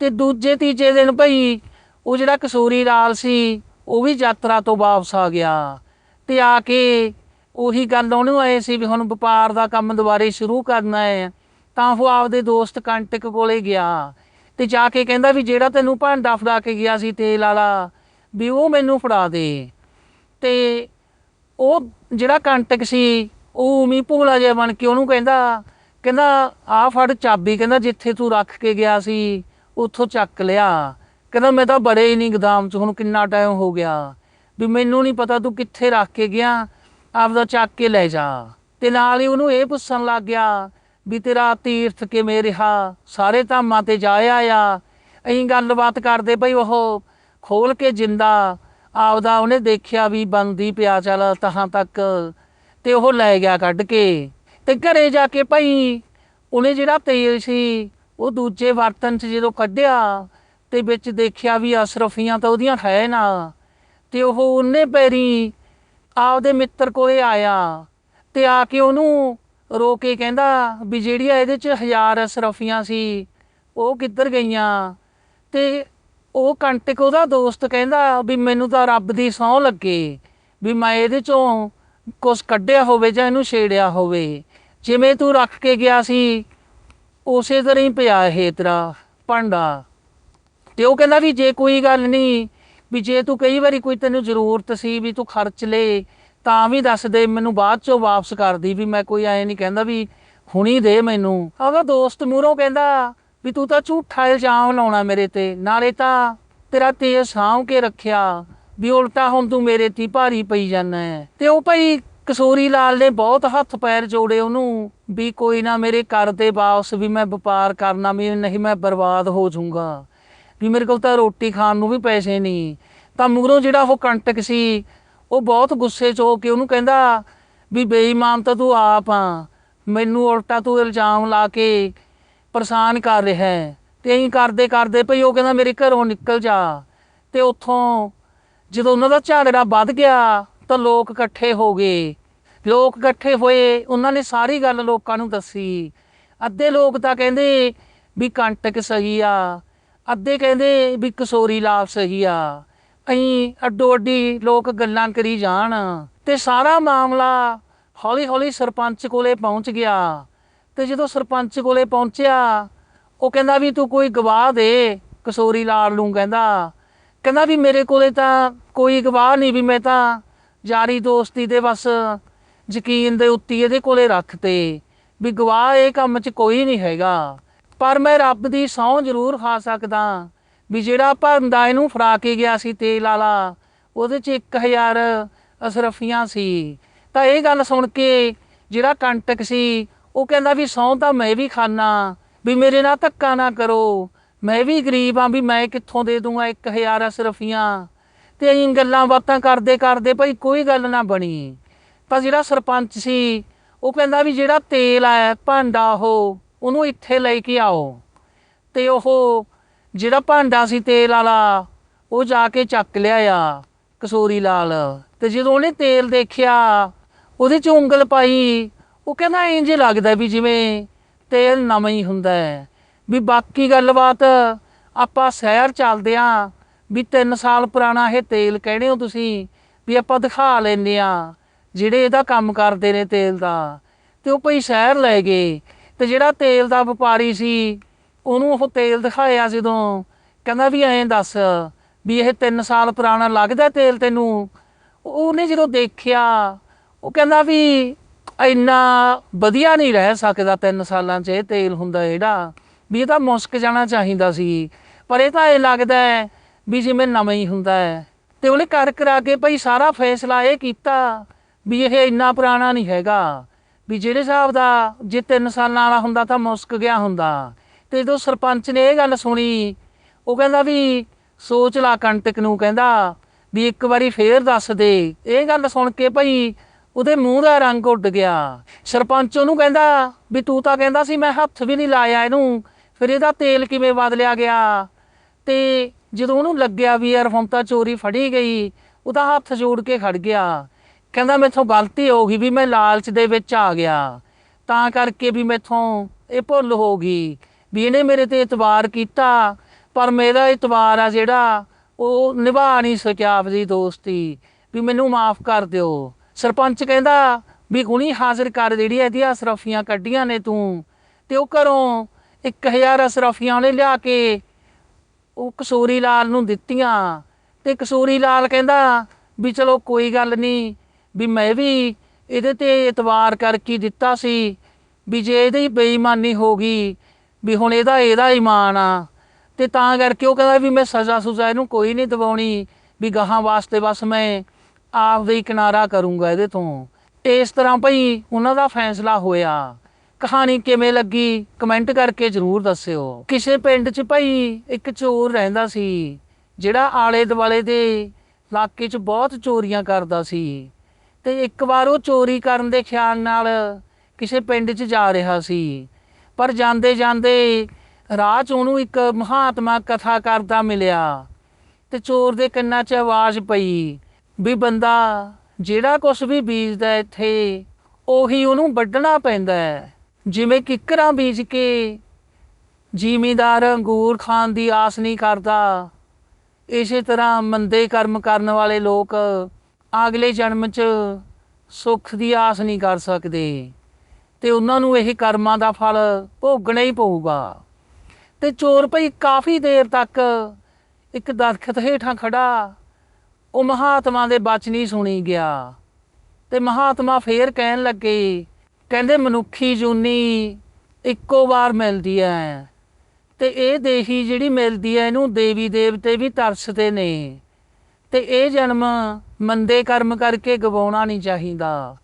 ਤੇ ਦੂਜੇ ਤੀਜੇ ਦਿਨ ਭਈ ਉਹ ਜਿਹੜਾ ਕਸੂਰੀ ਲਾਲ ਸੀ, ਉਹ ਵੀ ਯਾਤਰਾ ਤੋਂ ਵਾਪਸ ਆ ਗਿਆ। ਤੇ ਆ ਕੇ ਉਹੀ ਗੱਲ ਉਹਨੂੰ ਆਏ ਸੀ ਵੀ ਹੁਣ ਵਪਾਰ ਦਾ ਕੰਮ ਦੁਬਾਰੇ ਸ਼ੁਰੂ ਕਰਨਾ ਹੈ। ਤਾਂ ਉਹ ਆਪਦੇ ਦੋਸਤ ਕੰਟਕ ਕੋਲੇ ਗਿਆ। ਤੇ ਜਾ ਕੇ ਕਹਿੰਦਾ ਵੀ ਜਿਹੜਾ ਤੈਨੂੰ ਭਾਂਡਾ ਫੜਾ ਕੇ ਗਿਆ ਸੀ ਤੇਲ ਵਾਲਾ, ਵੀ ਉਹ ਮੈਨੂੰ ਫੜਾ ਦੇ। ਤੇ ਉਹ ਜਿਹੜਾ ਕੰਟਕ ਸੀ, ਉਹ ਉਮੀ ਭੋਲਾ ਜਿਹਾ ਬਣ ਕੇ ਉਹਨੂੰ ਕਹਿੰਦਾ ਕਹਿੰਦਾ ਆ ਫੜ ਚਾਬੀ, ਕਹਿੰਦਾ, ਜਿੱਥੇ ਤੂੰ ਰੱਖ ਕੇ ਗਿਆ ਸੀ, ਉੱਥੋਂ ਚੱਕ ਲਿਆ। ਕਹਿੰਦਾ, ਮੈਂ ਤਾਂ ਬੜੇ ਹੀ ਨਹੀਂ ਗਦਾਮ ਚ, ਹੁਣ ਕਿੰਨਾ ਟਾਈਮ ਹੋ ਗਿਆ। ਵੀ ਮੈਨੂੰ ਨਹੀਂ ਪਤਾ ਤੂੰ ਕਿੱਥੇ ਰੱਖ ਕੇ ਗਿਆ, ਆਪਦਾ ਚੱਕ ਕੇ ਲੈ ਜਾ। ਤੇ ਨਾਲ ਹੀ ਉਹਨੂੰ ਇਹ ਪੁੱਛਣ ਲੱਗ ਗਿਆ ਵੀ ਤੇਰਾ ਤੀਰਥ ਕਿਵੇਂ ਰਿਹਾ? ਸਾਰੇ ਧਾਮਾਂ ਤੇ ਜਾਇਆ ਆ ਅਸੀਂ ਗੱਲਬਾਤ ਕਰਦੇ ਭਈ ਉਹ ਖੋਲ ਕੇ ਜਿੰਦਾ। ਆਪਦਾ ਉਹਨੇ ਦੇਖਿਆ ਵੀ ਬੰਦੀ ਪਿਆ ਚੱਲ ਤਹਾਂ ਤੱਕ। ਤੇ ਉਹ ਲੈ ਗਿਆ ਕੱਢ ਕੇ। ਤੇ ਘਰੇ ਜਾ ਕੇ ਭਾਈ ਉਹਨੇ ਜਿਹੜਾ ਤੇਲ ਸੀ, ਉਹ ਦੂਜੇ ਬਰਤਨ 'ਚ ਜਦੋਂ ਕੱਢਿਆ ਤੇ ਵਿੱਚ ਦੇਖਿਆ ਵੀ ਅਸਰਫੀਆਂ ਤਾਂ ਉਹਦੀਆਂ ਹੈ ਨਾ, ਤੇ ਉਹ ਉਹਨੇ ਪੈਰੀ ਆਪਦੇ ਮਿੱਤਰ ਕੋਲੇ ਆਇਆ ਤੇ ਆ ਕੇ ਉਹਨੂੰ ਰੋ ਕੇ ਕਹਿੰਦਾ ਵੀ ਜਿਹੜੀਆਂ ਇਹਦੇ 'ਚ ਹਜ਼ਾਰ ਅਸਰਫੀਆਂ ਸੀ, ਉਹ ਕਿੱਧਰ ਗਈਆਂ? ਤੇ ਉਹ ਕੰਟਕ ਉਹਦਾ ਦੋਸਤ ਕਹਿੰਦਾ ਵੀ ਮੈਨੂੰ ਤਾਂ ਰੱਬ ਦੀ ਸਹੁੰ ਲੱਗੇ, ਵੀ ਮੈਂ ਇਹਦੇ ਚੋਂ ਕੁਛ ਕੱਢਿਆ ਹੋਵੇ ਜਾਂ ਇਹਨੂੰ ਛੇੜਿਆ ਹੋਵੇ। ਜਿਵੇਂ ਤੂੰ ਰੱਖ ਕੇ ਗਿਆ ਸੀ, ਉਸੇ ਤਰ੍ਹਾਂ ਹੀ ਪਿਆ ਇਹ ਤੇਰਾ ਭਾਂਡਾ। ਤੇ ਉਹ ਕਹਿੰਦਾ ਵੀ ਜੇ ਕੋਈ ਗੱਲ ਨਹੀਂ ਵੀ ਜੇ ਤੂੰ ਕਈ ਵਾਰੀ ਕੋਈ ਤੈਨੂੰ ਜ਼ਰੂਰਤ ਸੀ ਵੀ ਤੂੰ ਖਰਚ ਲੈ, ਤਾਂ ਵੀ ਦੱਸ ਦੇ, ਮੈਨੂੰ ਬਾਅਦ ਚੋਂ ਵਾਪਸ ਕਰਦੀ ਵੀ ਮੈਂ ਕੋਈ ਐ ਨਹੀਂ ਕਹਿੰਦਾ ਵੀ ਹੁਣੀ ਦੇ ਮੈਨੂੰ। ਉਹਦਾ ਦੋਸਤ ਮੂਹਰੋਂ ਕਹਿੰਦਾ ਵੀ ਤੂੰ ਤਾਂ ਝੂਠਾ ਇਲਜ਼ਾਮ ਲਾਉਣਾ ਮੇਰੇ ਤੇ, ਨਾਲੇ ਤਾਂ ਤੇਰਾ ਤੇਜ਼ ਸਾਂਭ ਕੇ ਰੱਖਿਆ ਵੀ ਉਲਟਾ ਹੁਣ ਤੂੰ ਮੇਰੇ ਤੇ ਭਾਰੀ ਪਈ ਜਾਂਦਾ ਹੈ। ਤੇ ਉਹ ਭਾਈ ਕਸੂਰੀ ਲਾਲ ਨੇ ਬਹੁਤ ਹੱਥ ਪੈਰ ਜੋੜੇ ਉਹਨੂੰ, ਵੀ ਕੋਈ ਨਾ ਮੇਰੇ ਕਰ ਦੇ ਵਾਪਸ ਵੀ ਮੈਂ ਵਪਾਰ ਕਰਨਾ, ਵੀ ਨਹੀਂ ਮੈਂ ਬਰਬਾਦ ਹੋ ਜਾਊਂਗਾ। ਵੀ ਮੇਰੇ ਕੋਲ ਤਾਂ ਰੋਟੀ ਖਾਣ ਨੂੰ ਵੀ ਪੈਸੇ ਨਹੀਂ। ਤਾਂ ਮਗਰੋਂ ਜਿਹੜਾ ਉਹ ਕੰਟਕ ਸੀ, ਉਹ ਬਹੁਤ ਗੁੱਸੇ 'ਚ ਹੋ ਕੇ ਉਹਨੂੰ ਕਹਿੰਦਾ, ਵੀ ਬੇਈਮਾਨ ਤਾਂ ਤੂੰ ਆਪ ਆ, ਮੈਨੂੰ ਉਲਟਾ ਤੂੰ ਇਲਜ਼ਾਮ ਲਾ ਕੇ ਪਰੇਸ਼ਾਨ ਕਰ ਰਿਹਾ ਹੈ। ਤੇ ਐਂ ਕਰਦੇ ਕਰਦੇ ਭਈ ਉਹ ਕਹਿੰਦਾ, ਮੇਰੇ ਘਰੋਂ ਨਿਕਲ ਜਾ। ਤੇ ਉੱਥੋਂ ਜਦੋਂ ਉਹਨਾਂ ਦਾ ਝਗੜਾ ਵੱਧ ਗਿਆ, ਤਾਂ ਲੋਕ ਇਕੱਠੇ ਹੋ ਗਏ। ਲੋਕ ਇਕੱਠੇ ਹੋਏ, ਉਹਨਾਂ ਨੇ ਸਾਰੀ ਗੱਲ ਲੋਕਾਂ ਨੂੰ ਦੱਸੀ। ਅੱਧੇ ਲੋਕ ਤਾਂ ਕਹਿੰਦੇ ਵੀ ਕੰਟਕ ਸਹੀ ਆ, ਅੱਧੇ ਕਹਿੰਦੇ ਵੀ ਕਸੋਰੀ ਲਾਲ ਸਹੀ ਆ। ਅਹੀਂ ਅੱਡੋ ਅੱਡੀ ਲੋਕ ਗੱਲਾਂ ਕਰੀ ਜਾਣ ਤੇ ਸਾਰਾ ਮਾਮਲਾ ਹੌਲੀ ਹੌਲੀ ਸਰਪੰਚ ਕੋਲੇ ਪਹੁੰਚ ਗਿਆ। ਤੇ ਜਦੋਂ ਸਰਪੰਚ ਕੋਲੇ ਪਹੁੰਚਿਆ, ਉਹ ਕਹਿੰਦਾ ਵੀ ਤੂੰ ਕੋਈ ਗਵਾਹ ਦੇ ਕਸੋਰੀ ਲਾਲ ਨੂੰ ਕਹਿੰਦਾ। ਕਹਿੰਦਾ ਵੀ ਮੇਰੇ ਕੋਲੇ ਤਾਂ ਕੋਈ ਗਵਾਹ ਨਹੀਂ ਵੀ ਮੈਂ ਤਾਂ ਯਾਰੀ ਦੋਸਤੀ ਦੇ ਬਸ ਯਕੀਨ ਦੇ ਉੱਤੀ ਇਹਦੇ ਕੋਲੇ ਰੱਖਤੇ ਵੀ ਗਵਾਹ ਇਹ ਕੰਮ 'ਚ ਕੋਈ ਨਹੀਂ ਹੈਗਾ। ਪਰ ਮੈਂ ਰੱਬ ਦੀ ਸਹੁੰ ਜ਼ਰੂਰ ਖਾ ਸਕਦਾ। ਵੀ ਜਿਹੜਾ ਭੰਦਾ ਇਹਨੂੰ ਫੜਾ ਕੇ ਗਿਆ ਸੀ ਤੇਲ ਵਾਲਾ, ਉਹਦੇ 'ਚ 1000 ਅਸਰਫੀਆਂ ਸੀ। ਤਾਂ ਇਹ ਗੱਲ ਸੁਣ ਕੇ ਜਿਹੜਾ ਕੰਟਕ ਸੀ, ਉਹ ਕਹਿੰਦਾ ਵੀ ਸਹੁੰ ਤਾਂ ਮੈਂ ਵੀ ਖਾਨਾ, ਵੀ ਮੇਰੇ ਨਾਲ ਧੱਕਾ ਨਾ ਕਰੋ। ਮੈਂ ਵੀ ਗਰੀਬ ਆ, ਵੀ ਮੈਂ ਕਿੱਥੋਂ ਦੇ ਦੂੰਗਾ 1000 ਅਸਰਫੀਆਂ। ਤੇ ਅਸੀਂ ਗੱਲਾਂ ਬਾਤਾਂ ਕਰਦੇ ਕਰਦੇ ਭਾਈ ਕੋਈ ਗੱਲ ਨਾ ਬਣੀ। ਤਾਂ ਜਿਹੜਾ ਸਰਪੰਚ ਸੀ, ਉਹ ਕਹਿੰਦਾ ਵੀ ਜਿਹੜਾ ਤੇਲ ਆਇਆ, ਭਾਂਡਾ ਉਹ, ਉਹਨੂੰ ਇੱਥੇ ਲੈ ਕੇ ਆਓ। ਤੇ ਉਹ ਜਿਹੜਾ ਭਾਂਡਾ ਸੀ ਤੇਲ ਵਾਲਾ, ਉਹ ਜਾ ਕੇ ਚੱਕ ਲਿਆ ਆ, ਕਸੂਰੀ ਲਾਲ। ਤੇ ਜਦੋਂ ਉਹਨੇ ਤੇਲ ਦੇਖਿਆ, ਉਹਦੇ ਚ ਉਂਗਲ ਪਾਈ, ਉਹ ਕਹਿੰਦਾ ਇੰਜ ਲੱਗਦਾ ਵੀ ਜਿਵੇਂ ਤੇਲ ਨਵਾਂ ਹੀ ਹੁੰਦਾ ਹੈ। ਵੀ ਬਾਕੀ ਗੱਲਬਾਤ ਆਪਾਂ ਸ਼ਹਿਰ ਚੱਲਦੇ ਆ, ਵੀ 3 ਸਾਲ ਪੁਰਾਣਾ ਇਹ ਤੇਲ ਕਹਿਣੇ ਹੋ ਤੁਸੀਂ? ਵੀ ਆਪਾਂ ਦਿਖਾ ਲੈਨੇ ਆ। ਜਿਹੜੇ ਇਹਦਾ ਕੰਮ ਕਰਦੇ ਨੇ ਤੇਲ ਦਾ, ਤੇ ਉਹ ਭਈ ਸ਼ਹਿਰ ਲੈ ਗਏ, ਤੇ ਜਿਹੜਾ ਤੇਲ ਦਾ ਵਪਾਰੀ ਸੀ, ਉਹਨੂੰ ਉਹ ਤੇਲ ਦਿਖਾਇਆ ਜਦੋਂ, ਕਹਿੰਦਾ ਵੀ ਐਂ ਦੱਸ ਵੀ ਇਹ 3 ਸਾਲ ਪੁਰਾਣਾ ਲੱਗਦਾ ਤੇਲ ਤੈਨੂੰ। ਉਹਨੇ ਜਦੋਂ ਦੇਖਿਆ, ਉਹ ਕਹਿੰਦਾ ਵੀ ਇੰਨਾ ਵਧੀਆ ਨਹੀਂ ਰਹਿ ਸਕਦਾ 3 ਸਾਲਾਂ 'ਚ ਇਹ ਤੇਲ ਹੁੰਦਾ ਜਿਹੜਾ, ਵੀ ਇਹ ਤਾਂ ਮੁਸਕ ਜਾਣਾ ਚਾਹੀਦਾ ਸੀ। ਪਰ ਇਹ ਤਾਂ ਇਹ ਲੱਗਦਾ ਵੀ ਜਿਵੇਂ ਨਵਾਂ ਹੀ ਹੁੰਦਾ ਹੈ। ਤੇ ਉਹਨੇ ਕਰ ਕਰਾ ਕੇ ਭਈ ਸਾਰਾ ਫੈਸਲਾ ਇਹ ਕੀਤਾ। ਵੀ ਇਹ ਇੰਨਾ ਪੁਰਾਣਾ ਨਹੀਂ ਹੈਗਾ। ਵੀ ਜਿਹੜੇ ਹਿਸਾਬ ਦਾ ਜੇ 3 ਸਾਲਾਂ ਵਾਲਾ ਹੁੰਦਾ ਤਾਂ ਮੁਸਕ ਗਿਆ ਹੁੰਦਾ। ਤੇ ਜਦੋਂ ਸਰਪੰਚ ਨੇ ਇਹ ਗੱਲ ਸੁਣੀ, ਉਹ ਕਹਿੰਦਾ ਵੀ ਸੋਚ ਲਾ ਕੰਟਕ ਨੂੰ ਕਹਿੰਦਾ, ਵੀ ਇੱਕ ਵਾਰੀ ਫੇਰ ਦੱਸ ਦੇ। ਇਹ ਗੱਲ ਸੁਣ ਕੇ ਭਈ ਉਹਦੇ ਮੂੰਹ ਦਾ ਰੰਗ ਉੱਡ ਗਿਆ। ਸਰਪੰਚ ਉਹਨੂੰ ਕਹਿੰਦਾ ਵੀ ਤੂੰ ਤਾਂ ਕਹਿੰਦਾ ਸੀ ਮੈਂ ਹੱਥ ਵੀ ਨਹੀਂ ਲਾਇਆ ਇਹਨੂੰ, ਫਿਰ ਇਹਦਾ ਤੇਲ ਕਿਵੇਂ ਬਦਲਿਆ ਗਿਆ? ਤੇ ਜਦੋਂ ਉਹਨੂੰ ਲੱਗਿਆ ਵੀ ਯਾਰ ਹੁਣ ਤਾਂ ਚੋਰੀ ਫੜੀ ਗਈ, ਉਹਦਾ ਹੱਥ ਜੋੜ ਕੇ ਖੜ ਗਿਆ। ਕਹਿੰਦਾ ਮੈਥੋਂ ਗਲਤੀ ਹੋ ਗਈ ਵੀ ਮੈਂ ਲਾਲਚ ਦੇ ਵਿੱਚ ਆ ਗਿਆ। ਤਾਂ ਕਰਕੇ ਵੀ ਮੈਥੋਂ ਇਹ ਭੁੱਲ ਹੋ ਗਈ ਵੀ ਇਹਨੇ ਮੇਰੇ ਤੇ ਇਤਬਾਰ ਕੀਤਾ, ਪਰ ਮੇਰਾ ਇਤਬਾਰ ਆ ਜਿਹੜਾ ਉਹ ਨਿਭਾ ਨਹੀਂ ਸਕਿਆ ਆਪਦੀ ਦੋਸਤੀ, ਵੀ ਮੈਨੂੰ ਮਾਫ ਕਰ ਦਿਓ। ਸਰਪੰਚ ਕਹਿੰਦਾ ਵੀ ਗੁਣੀ ਹਾਜ਼ਰ ਕਰ ਜਿਹੜੀ ਇਹਦੀਆਂ ਅਸਰਫੀਆਂ ਕੱਢੀਆਂ ਨੇ ਤੂੰ, ਤੇ ਉਹ ਘਰੋਂ 1000 ਅਸਰਫੀਆਂ ਉਹਨੇ ਲਿਆ ਕੇ ਉਹ ਕਸੂਰੀ ਲਾਲ ਨੂੰ ਦਿੱਤੀਆਂ। ਤੇ ਕਸੂਰੀ ਲਾਲ ਕਹਿੰਦਾ ਵੀ ਚਲੋ ਕੋਈ ਗੱਲ ਨਹੀਂ ਵੀ ਮੈਂ ਵੀ ਇਹਦੇ ਤੇ ਇਤਵਾਰ ਕਰਕੇ ਦਿੱਤਾ ਸੀ ਵੀ ਜੇ ਇਹਦੀ ਬੇਈਮਾਨੀ ਹੋ ਗਈ, ਵੀ ਹੁਣ ਇਹਦਾ ਇਹਦਾ ਇਮਾਨ ਆ। ਤੇ ਤਾਂ ਕਰਕੇ ਉਹ ਕਹਿੰਦਾ ਵੀ ਮੈਂ ਸਜ਼ਾ ਸੁਜ਼ਾ ਇਹਨੂੰ ਕੋਈ ਨਹੀਂ ਦਿਵਾਉਣੀ, ਵੀ ਗਾਹਾਂ ਵਾਸਤੇ ਬਸ ਮੈਂ ਆਪਦੇ ਹੀ ਕਿਨਾਰਾ ਕਰੂੰਗਾ ਇਹਦੇ ਤੋਂ। ਇਸ ਤਰ੍ਹਾਂ ਭਈ ਉਹਨਾਂ ਦਾ ਫੈਸਲਾ ਹੋਇਆ। ਕਹਾਣੀ ਕਿਵੇਂ ਲੱਗੀ ਕਮੈਂਟ ਕਰਕੇ ਜਰੂਰ ਦੱਸਿਓ। ਕਿਸੇ ਪਿੰਡ 'ਚ ਭਈ ਇੱਕ ਚੋਰ ਰਹਿੰਦਾ ਸੀ, ਜਿਹੜਾ ਆਲੇ ਦੁਆਲੇ ਦੇ ਇਲਾਕੇ 'ਚ ਬਹੁਤ ਚੋਰੀਆਂ ਕਰਦਾ ਸੀ। ਤੇ ਇੱਕ ਵਾਰ ਉਹ ਚੋਰੀ ਕਰਨ ਦੇ ਖਿਆਲ ਨਾਲ ਕਿਸੇ ਪਿੰਡ 'ਚ ਜਾ ਰਿਹਾ ਸੀ। ਪਰ ਜਾਂਦੇ ਜਾਂਦੇ ਰਾਹ 'ਚ ਉਹਨੂੰ ਇੱਕ ਮਹਾਤਮਾ ਕਥਾ ਕਰਦਾ ਮਿਲਿਆ ਤੇ ਚੋਰ ਦੇ ਕੰਨਾਂ 'ਚ ਆਵਾਜ਼ ਪਈ ਵੀ ਬੰਦਾ ਜਿਹੜਾ ਕੁਛ ਵੀ ਬੀਜਦਾ ਇੱਥੇ, ਉਹੀ ਉਹਨੂੰ ਵੱਢਣਾ ਪੈਂਦਾ ਹੈ। ਜਿਵੇਂ ਕਿੱਕਰਾਂ ਬੀਜ ਕੇ ਜ਼ਿਮੀਦਾਰ ਅੰਗੂਰ ਖਾਣ ਦੀ ਆਸ ਨਹੀਂ ਕਰਦਾ, ਇਸੇ ਤਰ੍ਹਾਂ ਮੰਦੇ ਕਰਮ ਕਰਨ ਵਾਲੇ ਲੋਕ ਅਗਲੇ ਜਨਮ 'ਚ ਸੁੱਖ ਦੀ ਆਸ ਨਹੀਂ ਕਰ ਸਕਦੇ। ਤੇ ਉਹਨਾਂ ਨੂੰ ਇਹ ਕਰਮਾਂ ਦਾ ਫਲ ਭੋਗਣਾ ਹੀ ਪਊਗਾ। ਤੇ ਚੋਰ ਭਈ ਕਾਫੀ ਦੇਰ ਤੱਕ ਇੱਕ ਦਰਖਤ ਹੇਠਾਂ ਖੜਾ, ਉਹ ਮਹਾਤਮਾ ਦੇ ਬਚਨੀ ਸੁਣੀ ਗਿਆ। ਤੇ ਮਹਾਤਮਾ ਫੇਰ ਕਹਿਣ ਲੱਗੇ, ਕਹਿੰਦੇ ਮਨੁੱਖੀ ਜੂਨੀ ਇੱਕੋ ਵਾਰ ਮਿਲਦੀ ਹੈ ਤੇ ਇਹ ਦੇਹੀ ਜਿਹੜੀ ਮਿਲਦੀ ਹੈ ਇਹਨੂੰ ਦੇਵੀ ਦੇਵਤੇ ਵੀ ਤਰਸਦੇ ਨੇ। ਤੇ ਇਹ ਜਨਮ ਮੰਦੇ ਕਰਮ ਕਰਕੇ ਗਵਾਉਣਾ ਨਹੀਂ ਚਾਹੀਦਾ।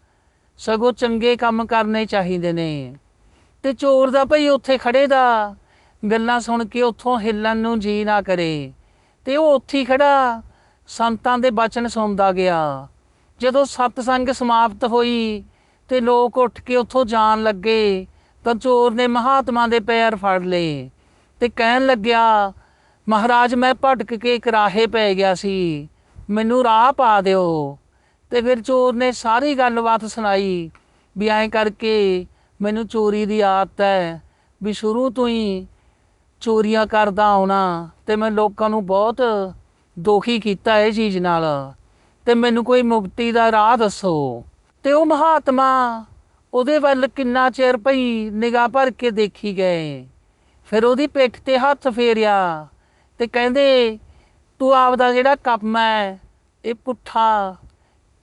ਸਗੋਂ ਚੰਗੇ ਕੰਮ ਕਰਨੇ ਚਾਹੀਦੇ ਨੇ। ਤੇ ਚੋਰ ਦਾ ਭਈ ਉੱਥੇ ਖੜੇ ਦਾ। ਗੱਲਾਂ ਸੁਣ ਕੇ ਉੱਥੋਂ ਹਿੱਲਣ ਨੂੰ ਜੀ ਨਾ ਕਰੇ। ਤੇ ਉਹ ਉੱਥੇ ਹੀ ਖੜਾ। ਸੰਤਾਂ ਦੇ ਬਚਨ ਸੁਣਦਾ ਗਿਆ। ਜਦੋਂ ਸਤਸੰਗ ਸਮਾਪਤ ਹੋਈ ਤੇ ਲੋਕ ਉੱਠ ਕੇ ਉੱਥੋਂ ਜਾਣ ਲੱਗੇ ਤਾਂ ਚੋਰ ਨੇ ਮਹਾਤਮਾ ਦੇ ਪੈਰ ਫੜ ਲਏ ਤੇ ਕਹਿਣ ਲੱਗਿਆ, ਮਹਾਰਾਜ, ਮੈਂ ਭਟਕ ਕੇ ਇੱਕ ਰਾਹੇ ਪੈ ਗਿਆ ਸੀ। ਮੈਨੂੰ ਰਾਹ ਪਾ ਦਿਓ। ਤੇ ਫਿਰ ਚੋਰ ਨੇ ਸਾਰੀ ਗੱਲਬਾਤ ਸੁਣਾਈ ਵੀ ਐਂ ਕਰਕੇ ਮੈਨੂੰ ਚੋਰੀ ਦੀ ਆਦਤ ਹੈ ਵੀ ਸ਼ੁਰੂ ਤੋਂ ਹੀ ਚੋਰੀਆਂ ਕਰਦਾ ਆਉਣਾ ਤੇ ਮੈਂ ਲੋਕਾਂ ਨੂੰ ਬਹੁਤ ਦੁਖੀ ਕੀਤਾ ਇਹ ਚੀਜ਼ ਨਾਲ। ਤੇ ਮੈਨੂੰ ਕੋਈ ਮੁਕਤੀ ਦਾ ਰਾਹ ਦੱਸੋ। ਤੇ ਉਹ ਮਹਾਤਮਾ ਉਹਦੇ ਵੱਲ ਕਿੰਨਾ ਚਿਰ ਪਈ ਨਿਗਾਹ ਭਰ ਕੇ ਦੇਖੀ ਗਏ। ਫਿਰ ਉਹਦੀ ਪਿੱਠ ਤੇ ਹੱਥ ਫੇਰਿਆ ਤੇ ਕਹਿੰਦੇ ਤੂੰ ਆਪਦਾ ਜਿਹੜਾ ਕੰਮ ਹੈ, ਇਹ ਪੁੱਠਾ,